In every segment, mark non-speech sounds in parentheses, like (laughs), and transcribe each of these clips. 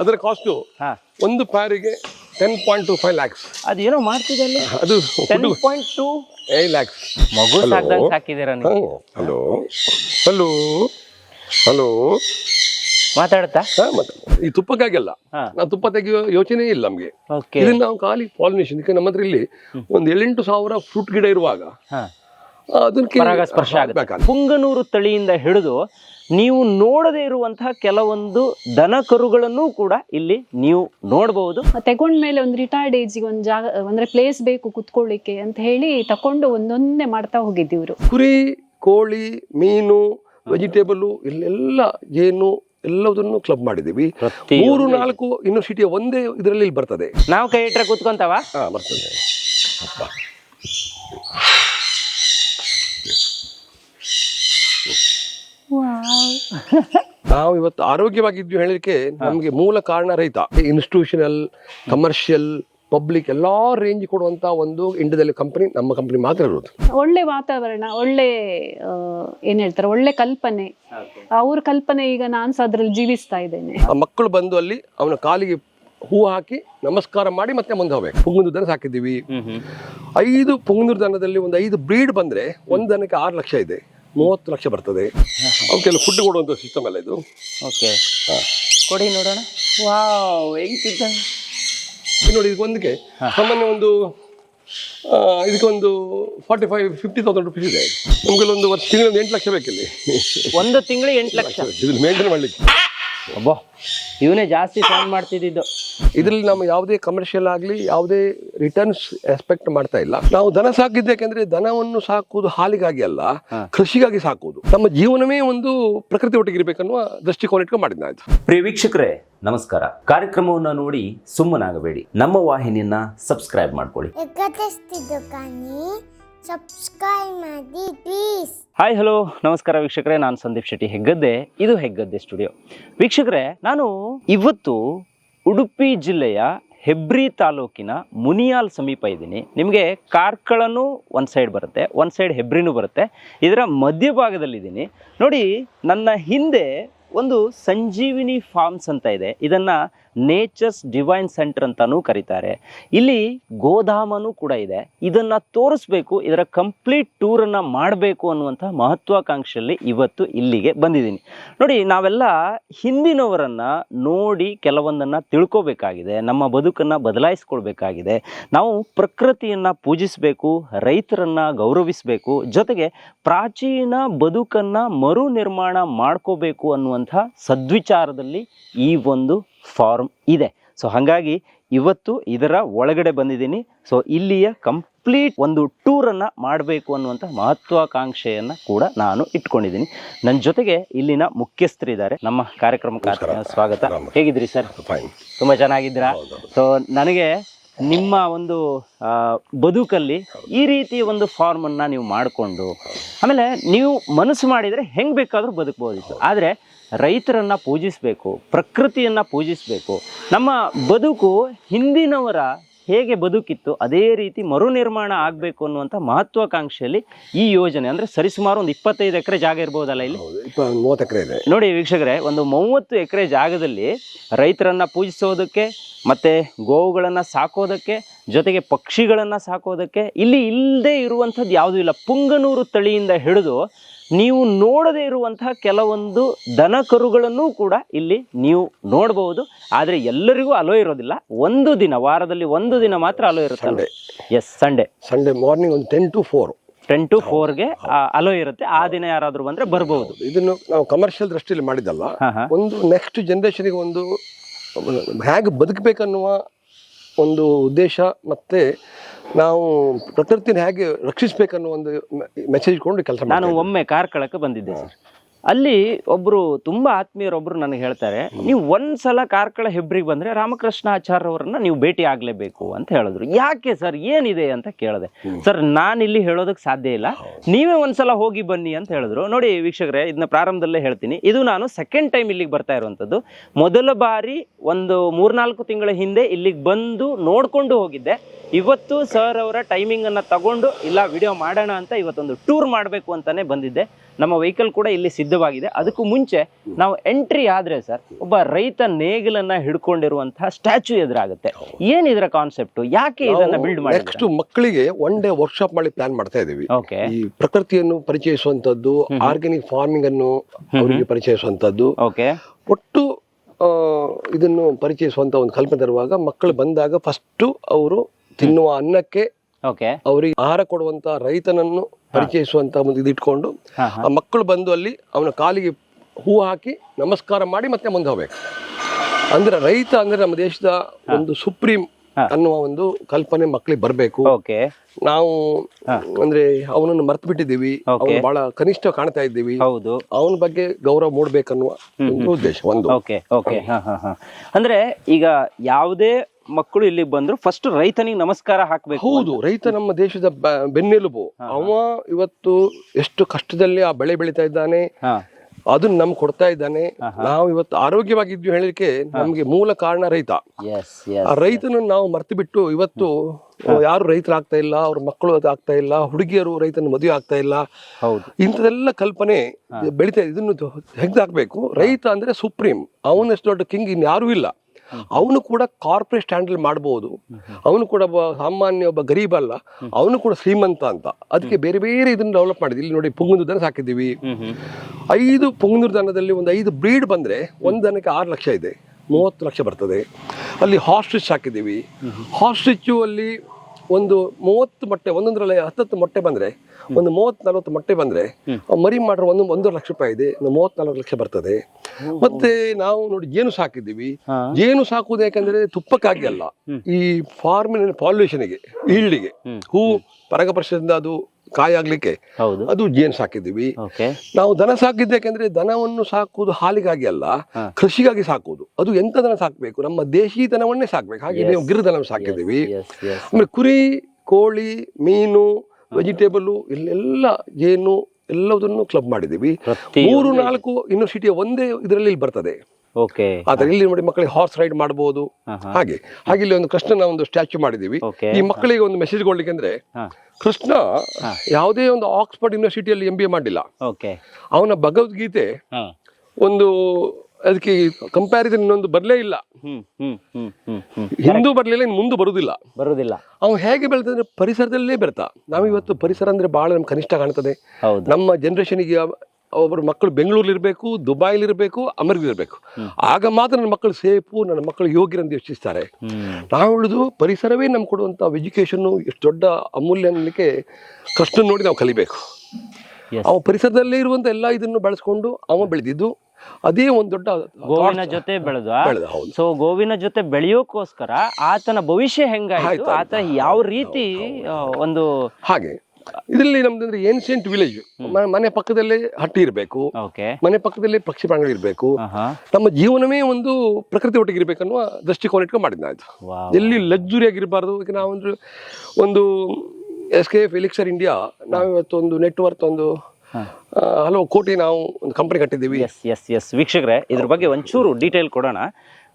ಅದರ ಕಾಸ್ಟು ಒಂದು ಪ್ಯಾರಿಗೆ ten point two five lakhs ಅದೇನೋ ಮಾಡ್ತಿದೆ ಅಲ್ಲಿ? ಅದು ಟೆನ್ ಪಾಯಿಂಟ್ ಟು ಏ ಲ್ಯಾಕ್ಸ್ ಮಗು ಸಾಕ್ದಂಗ್ ಸಾಕಿದ್ದೀರಾ ನೀವು? ಹಲೋ? ಹಲೋ? ಹಲೋ? ಮಾತಾಡ್ತಾ ಈ ತುಪ್ಪಕ್ಕಾಗಲ್ಲ. ನಾವು ತುಪ್ಪ ತೆಗೆಯೋ ಯೋಚನೆ ಇಲ್ಲ ನಮಗೆ. ಇದರಿಂದ ಇದನ್ನ ನಾವು ಖಾಲಿ ಪಾಲಿನೇಷನ್ ಇದಕ್ಕೆ ನಮ್ಮ ಹತ್ರ ಇಲ್ಲಿ ಒಂದು ಏಳೆಂಟು ಸಾವಿರ ಫ್ರೂಟ್ ಗಿಡ ಇರುವಾಗ ಅದಕ್ಕೆ. ಪುಂಗನೂರು ತಳಿಯಿಂದ ಹಿಡಿದು ನೀವು ನೋಡದೇ ಇರುವಂತಹ ಕೆಲವೊಂದು ದನ ಕರುಗಳನ್ನು ಕೂಡ ಇಲ್ಲಿ ನೀವು ನೋಡಬಹುದು ತಗೊಂಡ್ಮೇಲೆ ಒಂದು ರಿಟೈರ್ಡ್ ಏಜಿಗೆ ಒಂದು ಜಾಗ ಅಂದ್ರೆ ಪ್ಲೇಸ್ ಬೇಕು ಕುತ್ಕೊಳ್ಳಿಕ್ಕೆ ಅಂತ ಹೇಳಿ ತಕೊಂಡು ಒಂದೊಂದೇ ಮಾಡ್ತಾ ಹೋಗಿದ್ದೀವ್ರು ಕುರಿ ಕೋಳಿ ಮೀನು ವೆಜಿಟೇಬಲ್ ಇಲ್ಲೆಲ್ಲ ಏನು ಎಲ್ಲದನ್ನು ಕ್ಲಬ್ ಮಾಡಿದೀವಿ ಮೂರು ನಾಲ್ಕು ಯೂನಿವರ್ಸಿಟಿಯ ಒಂದೇ ಇದರಲ್ಲಿ ಇಲ್ಲಿ ಬರ್ತದೆ. ನಾವು ಕೈ ಇಟ್ರೆ ಕೂತ್ಕೊಂತಾವ? ಹಾ ಬರ್ತದೆ. (laughs) ನಾವು ಇವತ್ತು ಆರೋಗ್ಯವಾಗಿದ್ವಿ ಹೇಳಲಿಕ್ಕೆ ನಮಗೆ ಮೂಲ ಕಾರಣ ರೈತ. ಇನ್ಸ್ಟಿಟ್ಯೂಷನಲ್ ಕಮರ್ಷಿಯಲ್ ಪಬ್ಲಿಕ್ ಎಲ್ಲಾ ರೇಂಜ್ ಕೊಡುವಂತ ಒಂದು ಇಂಡಿಯಾದಲ್ಲಿ ಕಂಪನಿ ನಮ್ಮ ಕಂಪನಿ ಮಾತ್ರ ಇರೋದು. ಒಳ್ಳೆ ವಾತಾವರಣ ಒಳ್ಳೆ ಆ, ಏನ್ ಹೇಳ್ತಾರೆ ಒಳ್ಳೆ ಕಲ್ಪನೆ. ಅವ್ರ ಕಲ್ಪನೆ ಈಗ ನಾನ್ಸ ಸಹ ಅದ್ರಲ್ಲಿ ಜೀವಿಸ್ತಾ ಇದ್ದೇನೆ. ಆ ಮಕ್ಕಳು ಬಂದು ಅಲ್ಲಿ ಅವನ ಕಾಲಿಗೆ ಹೂ ಹಾಕಿ ನಮಸ್ಕಾರ ಮಾಡಿ ಮತ್ತೆ ಮುಂದೆ ಹೋಗ್ಬೇಕು. ಪುಂಗುಂದು ದನ ಸಾಕಿದ್ದೀವಿ. ಐದು ಪುಂಗುಂದೂರು ದನದಲ್ಲಿ ಒಂದು ಐದು ಬ್ರೀಡ್ ಬಂದ್ರೆ ಒಂದು ದನಕ್ಕೆ ಆರು ಲಕ್ಷ ಇದೆ. ಮೂವತ್ತು ಲಕ್ಷ ಬರ್ತದೆ. ಅವಕ್ಕೆಲ್ಲ ಫುಡ್ ಕೊಡುವಂಥ ಸಿಸ್ಟಮ್ ಎಲ್ಲ ಇದು. ಓಕೆ. ಕೊಡಿ ನೋಡೋಣ. ವಾವ್ ಹೆಂಗ್ ಇದು ನೋಡಿ ಇದಕ್ಕೆ ಒಂದಕ್ಕೆ ಸಾಮಾನ್ಯ ಒಂದು ಆ, ಇದಕ್ಕೆ ಒಂದು forty five fifty thousand rupees ಇದೆ ನಮಗೆಲ್ಲ ಒಂದು ವರ್ಷ ಎಂಟು ಲಕ್ಷ ಬೇಕಿಲ್ಲಿ. ಒಂದು ತಿಂಗಳು ಎಂಟು ಲಕ್ಷ. ಇದನ್ನು ಮೇಂಟೈನ್ ಮಾಡಲಿಕ್ಕೆ. ಅಬ್ಬೋ. ಇವನೇ ಜಾಸ್ತಿ ಫೋನ್ ಮಾಡ್ತಿದ್ದು ಇದರಲ್ಲಿ ನಾವು ಯಾವುದೇ ಕಮರ್ಷಿಯಲ್ ಆಗಲಿ ಯಾವುದೇ ರಿಟರ್ನ್ಸ್ ಎಕ್ಸ್ಪೆಕ್ಟ್ ಮಾಡ್ತಾ ಇಲ್ಲ. ನಾವು ದನ ಸಾಕಿದ್ದಕ್ಕೆಂದ್ರೆ ದನವನ್ನು ಸಾಕುವುದು ಹಾಲಿಗಾಗಿ ಅಲ್ಲ ಕೃಷಿಗಾಗಿ ಸಾಕುವುದು. ನಮ್ಮ ಜೀವನವೇ ಒಂದು ಪ್ರಕೃತಿ ಒಟ್ಟಿಗೆ ಇರಬೇಕನ್ನುವ ದೃಷ್ಟಿಕೋನ ಇಟ್ಕೊಂಡು ಮಾಡಿದ್ನ ಆಯ್ತು ಪ್ರಿಯ ವೀಕ್ಷಕರೇ ನಮಸ್ಕಾರ. ಕಾರ್ಯಕ್ರಮವನ್ನು ನೋಡಿ ಸುಮ್ಮನಾಗಬೇಡಿ. ನಮ್ಮ ವಾಹಿನಿಯನ್ನ ಸಬ್ಸ್ಕ್ರೈಬ್ ಮಾಡ್ಕೊಳ್ಳಿ. ಸಬ್ಸ್ಕ್ರೈಬ್ ಮಾಡಿ ಪ್ಲೀಸ್ ಹಾಯ್ ಹಲೋ ನಮಸ್ಕಾರ ವೀಕ್ಷಕರೇ, ನಾನು ಸಂದೀಪ್ ಶೆಟ್ಟಿ ಹೆಗ್ಗದ್ದೆ. ಇದು ಹೆಗ್ಗದ್ದೆ ಸ್ಟುಡಿಯೋ. ವೀಕ್ಷಕರೇ, ನಾನು ಇವತ್ತು ಉಡುಪಿ ಜಿಲ್ಲೆಯ ಹೆಬ್ರಿ ತಾಲೂಕಿನ ಮುನಿಯಾಲ್ ಸಮೀಪ ಇದ್ದೀನಿ. ನಿಮಗೆ ಕಾರ್ಕಳನೂ ಒಂದು ಸೈಡ್ ಬರುತ್ತೆ, ಒಂದು ಸೈಡ್ ಹೆಬ್ರಿನೂ ಬರುತ್ತೆ. ಇದರ ಮಧ್ಯಭಾಗದಲ್ಲಿದ್ದೀನಿ. ನೋಡಿ, ನನ್ನ ಹಿಂದೆ ಒಂದು ಸಂಜೀವಿನಿ ಫಾರ್ಮ್ಸ್ ಅಂತ ಇದೆ. ಇದನ್ನು ನೇಚರ್ಸ್ ಡಿವೈನ್ ಸೆಂಟರ್ ಅಂತಾನೂ ಕರೀತಾರೆ. ಇಲ್ಲಿ ಗೋಧಾಮನೂ ಕೂಡ ಇದೆ. ಇದನ್ನು ತೋರಿಸ್ಬೇಕು, ಇದರ ಕಂಪ್ಲೀಟ್ ಟೂರನ್ನು ಮಾಡಬೇಕು ಅನ್ನುವಂಥ ಮಹತ್ವಾಕಾಂಕ್ಷೆಯಲ್ಲಿ ಇವತ್ತು ಇಲ್ಲಿಗೆ ಬಂದಿದ್ದೀನಿ. ನೋಡಿ, ನಾವೆಲ್ಲ ಹಿಂದಿನವರನ್ನು ನೋಡಿ ಕೆಲವೊಂದನ್ನು ತಿಳ್ಕೋಬೇಕಾಗಿದೆ, ನಮ್ಮ ಬದುಕನ್ನು ಬದಲಾಯಿಸ್ಕೊಳ್ಬೇಕಾಗಿದೆ. ನಾವು ಪ್ರಕೃತಿಯನ್ನು ಪೂಜಿಸಬೇಕು, ರೈತರನ್ನು ಗೌರವಿಸಬೇಕು, ಜೊತೆಗೆ ಪ್ರಾಚೀನ ಬದುಕನ್ನು ಮರು ನಿರ್ಮಾಣ ಮಾಡ್ಕೋಬೇಕು ಅನ್ನುವಂಥ ಸದ್ವಿಚಾರದಲ್ಲಿ ಈ ಒಂದು ಫಾರ್ಮ್ ಇದೆ. ಸೊ ಹಾಗಾಗಿ ಇವತ್ತು ಇದರ ಒಳಗಡೆ ಬಂದಿದ್ದೀನಿ. ಸೊ ಇಲ್ಲಿಯ ಕಂಪ್ಲೀಟ್ ಒಂದು ಟೂರನ್ನು ಮಾಡಬೇಕು ಅನ್ನುವಂಥ ಮಹತ್ವಾಕಾಂಕ್ಷೆಯನ್ನು ಕೂಡ ನಾನು ಇಟ್ಕೊಂಡಿದ್ದೀನಿ. ನನ್ನ ಜೊತೆಗೆ ಇಲ್ಲಿನ ಮುಖ್ಯಸ್ಥರಿದ್ದಾರೆ ನಮ್ಮ ಕಾರ್ಯಕ್ರಮಕ್ಕೆ ಸ್ವಾಗತ. ಹೇಗಿದ್ರಿ ಸರ್? ತುಂಬ ಚೆನ್ನಾಗಿದ್ದೀರಾ? ಸೊ ನನಗೆ ನಿಮ್ಮ ಒಂದು ಬದುಕಲ್ಲಿ ಈ ರೀತಿ ಒಂದು ಫಾರ್ಮನ್ನು ನೀವು ಮಾಡಿಕೊಂಡು ಆಮೇಲೆ ನೀವು ಮನಸ್ಸು ಮಾಡಿದರೆ ಹೆಂಗೆ ಬೇಕಾದರೂ ಬದುಕ್ಬೋದಿತ್ತು ಆದರೆ ರೈತರನ್ನು ಪೂಜಿಸಬೇಕು ಪ್ರಕೃತಿಯನ್ನು ಪೂಜಿಸಬೇಕು. ನಮ್ಮ ಬದುಕು ಹಿಂದಿನವರ ಹೇಗೆ ಬದುಕಿತ್ತು ಅದೇ ರೀತಿ ಮರು ನಿರ್ಮಾಣ ಆಗಬೇಕು ಅನ್ನುವಂಥ ಮಹತ್ವಾಕಾಂಕ್ಷೆಯಲ್ಲಿ ಈ ಯೋಜನೆ ಅಂದರೆ ಸರಿಸುಮಾರು ಒಂದು ಇಪ್ಪತ್ತೈದು ಎಕರೆ ಜಾಗ ಇರ್ಬೋದಲ್ಲ ಇಲ್ಲಿ? ಮೂವತ್ತು ಎಕರೆ ಇದೆ. ನೋಡಿ ವೀಕ್ಷಕರೇ ಒಂದು ಮೂವತ್ತು ಎಕರೆ ಜಾಗದಲ್ಲಿ ರೈತರನ್ನು ಪೂಜಿಸೋದಕ್ಕೆ ಮತ್ತು ಗೋವುಗಳನ್ನು ಸಾಕೋದಕ್ಕೆ ಜೊತೆಗೆ ಪಕ್ಷಿಗಳನ್ನು ಸಾಕೋದಕ್ಕೆ ಇಲ್ಲಿ ಇಲ್ಲದೆ ಇರುವಂಥದ್ದು ಯಾವುದೂ ಇಲ್ಲ. ಪುಂಗನೂರು ತಳಿಯಿಂದ ಹಿಡಿದು ನೀವು ನೋಡದೇ ಇರುವಂತಹ ಕೆಲವೊಂದು ದನ ಕರುಗಳನ್ನು ಕೂಡ ಇಲ್ಲಿ ನೀವು ನೋಡಬಹುದು ಆದರೆ ಎಲ್ಲರಿಗೂ ಅಲೋ ಇರೋದಿಲ್ಲ. ಒಂದು ದಿನ ವಾರದಲ್ಲಿ ಒಂದು ದಿನ ಮಾತ್ರ ಅಲೋ ಇರುತ್ತೆ ಎಸ್ ಸಂಡೇ ಸಂಡೇ ಮಾರ್ನಿಂಗ್ ಒಂದು ten to four ten to ಫೋರ್ಗೆ allow ಇರುತ್ತೆ. ಆ ದಿನ ಯಾರಾದರೂ ಬಂದರೆ ಬರಬಹುದು ಇದನ್ನು ನಾವು ಕಮರ್ಷಿಯಲ್ ದೃಷ್ಟಿಯಲ್ಲಿ ಹಾ ಒಂದು ನೆಕ್ಸ್ಟ್ ಜನ್ರೇಷನ್ಗೆ ಒಂದು ಹೇಗೆ ಬದುಕಬೇಕನ್ನುವ ಒಂದು ಉದ್ದೇಶ ಮತ್ತೆ ನಾವು ಪ್ರಕೃತಿನ ಹೇಗೆ ರಕ್ಷಿಸಬೇಕನ್ನೋ ಒಂದು ಮೆಸೇಜ್ ಕೊಂಡು ಕೆಲಸ ನಾನು ಒಮ್ಮೆ ಕಾರ್ಕಳಕ್ಕೆ ಬಂದಿದ್ದೆ ಸರ್. ಅಲ್ಲಿ ಒಬ್ರು ತುಂಬಾ ಆತ್ಮೀಯರೊಬ್ರು ನನಗೆ ಹೇಳ್ತಾರೆ ನೀವು ಒಂದ್ಸಲ ಕಾರ್ಕಳ ಹೆಬ್ರಿಗೆ ಬಂದ್ರೆ ರಾಮಕೃಷ್ಣ ಆಚಾರ್ಯವರನ್ನ ನೀವು ಭೇಟಿ ಆಗ್ಲೇಬೇಕು ಅಂತ ಹೇಳಿದ್ರು. ಯಾಕೆ ಸರ್ ಏನಿದೆ ಅಂತ ಕೇಳಿದೆ. ಸರ್ ನಾನು ಇಲ್ಲಿ ಹೇಳೋದಕ್ಕೆ ಸಾಧ್ಯ ಇಲ್ಲ. ನೀವೇ ಒಂದ್ಸಲ ಹೋಗಿ ಬನ್ನಿ ಅಂತ ಹೇಳಿದ್ರು. ನೋಡಿ ವೀಕ್ಷಕರೇ ಇದನ್ನ ಪ್ರಾರಂಭದಲ್ಲೇ ಹೇಳ್ತೀನಿ. ಇದು ನಾನು ಸೆಕೆಂಡ್ ಟೈಮ್ ಇಲ್ಲಿಗೆ ಬರ್ತಾ ಇರುವಂಥದ್ದು. ಮೊದಲ ಬಾರಿ ಒಂದು ಮೂರ್ನಾಲ್ಕು ತಿಂಗಳ ಹಿಂದೆ ಇಲ್ಲಿಗೆ ಬಂದು ನೋಡ್ಕೊಂಡು ಹೋಗಿದ್ದೆ. ಇವತ್ತು ಸರ್ ಅವರ ಟೈಮಿಂಗ್ ಅನ್ನ ತಗೊಂಡು ಇಲ್ಲ ವಿಡಿಯೋ ಮಾಡೋಣ ಅಂತ ಇವತ್ತೊಂದು ಟೂರ್ ಮಾಡಬೇಕು ಅಂತಾನೆ ಬಂದಿದ್ದೆ. ನಮ್ಮ ವೆಹಿಕಲ್ ಕೂಡ ಇಲ್ಲಿ ಸಿದ್ಧವಾಗಿದೆ. ಅದಕ್ಕೂ ಮುಂಚೆ ನಾವು ಎಂಟ್ರಿ ಆದ್ರೆ ಸರ್ ಒಬ್ಬ ರೈತ ನೇಗಿಲನ್ನ ಹಿಡ್ಕೊಂಡಿರುವಂತಹ ಸ್ಟ್ಯಾಚು ಎದುರಾಗುತ್ತೆ. ಏನ್ ಇದರ ಕಾನ್ಸೆಪ್ಟ್ ಯಾಕೆ ಇದನ್ನ ಬಿಲ್ಡ್ ನೆಕ್ಸ್ಟ್ ಮಾಡಿ ಮಕ್ಕಳಿಗೆ ಒನ್ ಡೇ ವರ್ಕ್ಶಾಪ್ ಮಾಡಿ ಪ್ಲಾನ್ ಮಾಡ್ತಾ ಇದೀವಿ ಈ ಪ್ರಕೃತಿಯನ್ನು ಪರಿಚಯಿಸುವಂತದ್ದು ಆರ್ಗ್ಯಾನಿಕ್ ಫಾರ್ಮಿಂಗ್ ಅನ್ನು ಅವರಿಗೆ ಪರಿಚಯಿಸುವಂತದ್ದು ಓಕೆ ಒಟ್ಟು ಇದನ್ನು ಪರಿಚಯಿಸುವಂತ ಒಂದು ಕಲ್ಪನೆ ತರುವಾಗ ಮಕ್ಕಳು ಬಂದಾಗ ಫಸ್ಟ್ ಅವರು ತಿನ್ನುವ ಅನ್ನಕ್ಕೆ ಅವರಿಗೆ ಆಹಾರ ಕೊಡುವಂತ ರೈತನನ್ನು ಪರಿಚಯಿಸುವಂತ ಒಂದು ಇದಿಟ್ಕೊಂಡು ಇಟ್ಕೊಂಡು. ಆ ಮಕ್ಕಳು ಬಂದು ಅಲ್ಲಿ ಅವನ ಕಾಲಿಗೆ ಹೂ ಹಾಕಿ ನಮಸ್ಕಾರ ಮಾಡಿ ಮತ್ತೆ ಮುಂದೆ ಹೋಗ್ಬೇಕು. ಅಂದ್ರೆ ರೈತ ಅಂದ್ರೆ ನಮ್ಮ ದೇಶದ ಒಂದು ಸುಪ್ರೀಂ ಅನ್ನುವ ಒಂದು ಕಲ್ಪನೆ ಮಕ್ಕಳಿಗೆ ಬರಬೇಕು. ಓಕೆ. ನಾವು ಅಂದ್ರೆ ಅವನನ್ನು ಮರ್ತು ಬಿಟ್ಟಿದ್ದೀವಿ. ಅವನು ಬಹಳ ಕನಿಷ್ಠ ಕಾಣ್ತಾ ಇದ್ದೀವಿ. ಹೌದು. ಅವನ ಬಗ್ಗೆ ಗೌರವ ಮೂಡ್ಬೇಕನ್ನುವ ಒಂದು ಉದ್ದೇಶ ಒಂದು. ಅಂದ್ರೆ ಈಗ ಯಾವುದೇ ಮಕ್ಕಳು ಇಲ್ಲಿ ಬಂದ್ರು ಫಸ್ಟ್ ರೈತನಿಗೆ ನಮಸ್ಕಾರ ಹಾಕ್ಬೇಕು ಹೌದು ರೈತ ನಮ್ಮ ದೇಶದ ಬ- ಬೆನ್ನೆಲುಬು. ಅವ ಇವತ್ತು ಎಷ್ಟು ಕಷ್ಟದಲ್ಲಿ ಆ ಬೆಳೆ ಬೆಳೀತಾ ಇದ್ದಾನೆ ಅದನ್ನ ನಮ್ಗೆ ಕೊಡ್ತಾ ಇದ್ದಾನೆ. ನಾವು ಇವತ್ತು ಆರೋಗ್ಯವಾಗಿದ್ವಿ ಹೇಳಲಿಕ್ಕೆ ನಮ್ಗೆ ಮೂಲ ಕಾರಣ ರೈತ. ಎಸ್ ಆ ರೈತನನ್ನು ನಾವು ಮರ್ತು ಬಿಟ್ಟು ಇವತ್ತು ಯಾರು ರೈತರಾಗ್ತಾ ಇಲ್ಲ ಅವ್ರ ಮಕ್ಕಳು ಅದು ಆಗ್ತಾ ಇಲ್ಲ ಹುಡುಗಿಯರು ರೈತನ ಮದುವೆ ಆಗ್ತಾ ಇಲ್ಲ. ಹೌದು. ಇಂಥದೆಲ್ಲ ಕಲ್ಪನೆ ಬೆಳಿತಾ ಇದೆ. ಇದನ್ನು ಹೆಗ್ದಾಕ್ಬೇಕು ರೈತ ಅಂದ್ರೆ ಸುಪ್ರೀಂ. ಅವನಷ್ಟು ದೊಡ್ಡ ಕಿಂಗ್ ಇನ್ಯಾರೂ ಇಲ್ಲ. ಅವನು ಕೂಡ ಕಾರ್ಪೊರೇಟ್ ಹ್ಯಾಂಡಲ್ ಮಾಡಬಹುದು ಅವನು ಕೂಡ ಸಾಮಾನ್ಯ ಒಬ್ಬ ಗರೀಬ್ ಅಲ್ಲ. ಅವನು ಕೂಡ ಶ್ರೀಮಂತ ಅಂತ. ಅದಕ್ಕೆ ಬೇರೆ ಬೇರೆ ಇದನ್ನ ಡೆವಲಪ್ ಮಾಡಿದ್ವಿ. ಇಲ್ಲಿ ನೋಡಿ ಪುಂಗುಂದು ದನ ಸಾಕಿದ್ದೀವಿ. ಐದು ಪುಂಗುಂದೂರು ದನದಲ್ಲಿ ಒಂದು ಐದು ಬ್ರೀಡ್ ಬಂದ್ರೆ ಒಂದು ದನಕ್ಕೆ ಆರು ಲಕ್ಷ ಇದೆ. ಮೂವತ್ತು ಲಕ್ಷ ಬರ್ತದೆ. ಅಲ್ಲಿ ಹಾಸ್ಟ್ರಿಚ್ ಹಾಕಿದ್ದೀವಿ ಹಾಸ್ಟ್ರಿಚ್ಚು ಅಲ್ಲಿ ಒಂದು ಮೂವತ್ತು ಮೊಟ್ಟೆ ಒಂದೊಂದರಲ್ಲಿ ಹತ್ತತ್ತು ಮೊಟ್ಟೆ ಬಂದ್ರೆ ಒಂದು ಮೂವತ್ತು ನಲವತ್ತು ಮೊಟ್ಟೆ ಬಂದ್ರೆ ಮರಿ ಮಾಡ್ರೆ ಒಂದು ಒಂದೂವರೆ ಲಕ್ಷ ರೂಪಾಯಿ ಇದೆ ಒಂದು ಮೂವತ್ತು ನಲವತ್ತು ಲಕ್ಷ ಬರ್ತದೆ. ಮತ್ತೆ ನಾವು ನೋಡಿ ಜೇನು ಸಾಕಿದ್ದೀವಿ. ಜೇನು ಸಾಕುವುದು ಯಾಕಂದ್ರೆ ತುಪ್ಪಕ್ಕಾಗಿ ಅಲ್ಲ. ಈ ಫಾರ್ಮಿನ ಪಾಲ್ಯೂಷನ್ಗೆ ಈಲ್ಡಿಗೆ. ಹೂ ಪರಾಗಪರ್ಶದಿಂದ ಅದು ಕಾಯಾಗ್ಲಿಕ್ಕೆ ಹೌದು. ಅದು ಜೇನು ಸಾಕಿದ್ದೀವಿ. ನಾವು ದನ ಸಾಕಿದ್ದೇಕೆಂದ್ರೆ ದನವನ್ನು ಸಾಕುವುದು ಹಾಲಿಗಾಗಿ ಅಲ್ಲ ಕೃಷಿಗಾಗಿ ಸಾಕುವುದು. ಅದು ಎಂತ ದನ ಸಾಕಬೇಕು? ನಮ್ಮ ದೇಶಿ ದನವನ್ನೇ ಸಾಕ್ಬೇಕು. ಹಾಗೆ ನೀವು ಗಿರಿದನ ಸಾಕಿದ್ದೀವಿ. ಆಮೇಲೆ ಕುರಿ ಕೋಳಿ ಮೀನು ವೆಜಿಟೇಬಲ್ ಇಲ್ಲೆಲ್ಲ ಜೇನು ಎಲ್ಲದನ್ನು ಕ್ಲಬ್ ಮಾಡಿದ್ದೀವಿ. ಮೂರು ನಾಲ್ಕು ಯೂನಿವರ್ಸಿಟಿಯ ಒಂದೇ ಇದರಲ್ಲಿ ಬರ್ತದೆ. ಓಕೆ. ಆದ್ರೆ ಇಲ್ಲಿ ನೋಡಿ ಮಕ್ಕಳಿಗೆ ಹಾರ್ಸ್ ರೈಡ್ ಮಾಡಬಹುದು ಹಾಗೆ. ಹಾಗೆ ಇಲ್ಲಿ ಒಂದು ಕೃಷ್ಣನ ಒಂದು ಸ್ಟ್ಯಾಚ್ಯೂ ಮಾಡಿದೀವಿ ಈ ಮಕ್ಕಳಿಗೆ ಒಂದು ಮೆಸೇಜ್ ಕೊಡ್ಲಿಕ್ಕೆ ಅಂದ್ರೆ ಕೃಷ್ಣ ಯಾವುದೇ ಒಂದು ಆಕ್ಸ್ಫರ್ಡ್ ಯೂನಿವರ್ಸಿಟಿಯಲ್ಲಿ ಎಂ ಬಿ ಎ ಮಾಡಿಲ್ಲ. ಅವನ ಭಗವದ್ಗೀತೆ ಒಂದು ಅದಕ್ಕೆ ಕಂಪ್ಯಾರಿಸನ್ ಇನ್ನೊಂದು ಬರಲೇ ಇಲ್ಲ. ಹಿಂದೂ ಬರಲಿಲ್ಲ ಇನ್ನು ಮುಂದೆ ಬರುದಿಲ್ಲ. ಬರುದಿಲ್ಲ. ಅವನು ಹೇಗೆ ಬೆಳೆದಂದ್ರೆ ಪರಿಸರದಲ್ಲೇ ಬೆರ್ತಾ ನಾವಿವತ್ತು ಪರಿಸರ ಅಂದ್ರೆ ಬಹಳ ನಮ್ಗೆ ಕನಿಷ್ಠ ಕಾಣ್ತದೆ. ನಮ್ಮ ಜನರೇಷನ್ಗೆ ಒಬ್ಬರು ಮಕ್ಕಳು ಬೆಂಗಳೂರಲ್ಲಿ ಇರಬೇಕು ದುಬೈಲಿ ಇರಬೇಕು ಅಮೆರಿಕ ಇರಬೇಕು ಆಗ ಮಾತ್ರ ನನ್ನ ಮಕ್ಕಳು ಸೇಫು ನನ್ನ ಮಕ್ಕಳು ಯೋಗ್ಯರಂತ ಯೋಚಿಸ್ತಾರೆ. ನಾವು ಉಳಿದು ಪರಿಸರವೇ ನಮ್ಗೆ ಕೊಡುವಂಥ ಎಜುಕೇಷನ್ನು ಎಷ್ಟು ದೊಡ್ಡ ಅಮೂಲ್ಯ ಅನ್ನಲಿಕ್ಕೆ ಕಷ್ಟ ನೋಡಿ ನಾವು ಕಲಿಬೇಕು. ಅವ ಪರಿಸರದಲ್ಲೇ ಇರುವಂತ ಎಲ್ಲ ಇದನ್ನು ಬೆಳೆಸ್ಕೊಂಡು ಅವ ಬೆಳೆದಿದ್ದು ಅದೇ ಒಂದು ದೊಡ್ಡ ಗೋವಿನ ಜೊತೆ ಬೆಳೆದ ಸೊ ಗೋವಿನ ಜೊತೆ ಬೆಳೆಯೋಕೋಸ್ಕರ ಆತನ ಭವಿಷ್ಯ ಹೆಂಗಾಯ್ತು? ಆತ ಯಾವ ರೀತಿ ಒಂದು ಹಾಗೆ. ಇದರಲ್ಲಿ ನಮ್ದು ಅಂದ್ರೆ ಏನ್ಸಿಯಂಟ್ ವಿಲೇಜ್ ಮನೆ ಪಕ್ಕದಲ್ಲೇ ಹಟ್ಟಿ ಇರಬೇಕು. ಓಕೆ. ಮನೆ ಪಕ್ಕದಲ್ಲೇ ಪಕ್ಷಿ ಪ್ರಾಣಿಗಳು ಇರಬೇಕು. ತಮ್ಮ ನಮ್ಮ ಜೀವನವೇ ಒಂದು ಪ್ರಕೃತಿ ಒಟ್ಟಿಗೆ ಅನ್ನೋ ದೃಷ್ಟಿಕೋನ ಇಟ್ಕೊಂಡು ಮಾಡಿದ್ದಾಯ್ತು ವಾವ್. ಎಲ್ಲಿ ಲಕ್ಸುರಿ ಆಗಿರಬಾರ್ದು ನಾವೊಂದು ಒಂದು S K F Elixir India ನಾವಿವತ್ತು ಒಂದು ನೆಟ್ವರ್ಕ್ ಒಂದು ಹಲವು ಕೋಟಿ ನಾವು ಒಂದು ಕಂಪನಿ ಕಟ್ಟಿದ್ದೀವಿ. ಎಸ್ ಎಸ್ ಎಸ್ ವೀಕ್ಷಕರೇ ಇದ್ರ ಬಗ್ಗೆ ಒಂಚೂರು ಡೀಟೇಲ್ ಕೊಡೋಣ.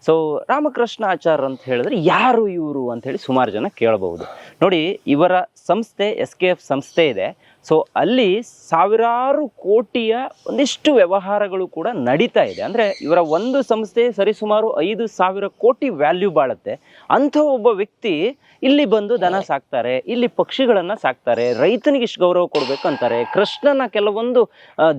ಸೊ ರಾಮಕೃಷ್ಣ ಆಚಾರ್ ಅಂತ ಹೇಳಿದ್ರೆ ಯಾರು ಇವರು ಅಂತ ಹೇಳಿ ಸುಮಾರು ಜನ ಕೇಳಬಹುದು. ನೋಡಿ, ಇವರ ಸಂಸ್ಥೆ ಎಸ್ ಕೆ ಎಫ್ ಸಂಸ್ಥೆ ಇದೆ. ಸೊ ಅಲ್ಲಿ ಸಾವಿರಾರು ಕೋಟಿಯ ಒಂದಿಷ್ಟು ವ್ಯವಹಾರಗಳು ಕೂಡ ನಡೀತಾ ಇದೆ. ಅಂದರೆ ಇವರ ಒಂದು ಸಂಸ್ಥೆ ಸರಿಸುಮಾರು ಐದು ಸಾವಿರ ಕೋಟಿ ವ್ಯಾಲ್ಯೂ ಬಾಳುತ್ತೆ. ಅಂಥ ಒಬ್ಬ ವ್ಯಕ್ತಿ ಇಲ್ಲಿ ಬಂದು ದನ ಸಾಕ್ತಾರೆ, ಇಲ್ಲಿ ಪಕ್ಷಿಗಳನ್ನು ಸಾಕ್ತಾರೆ, ರೈತನಿಗೆ ಇಷ್ಟು ಗೌರವ ಕೊಡಬೇಕು ಅಂತಾರೆ ಕೃಷ್ಣನ ಕೆಲವೊಂದು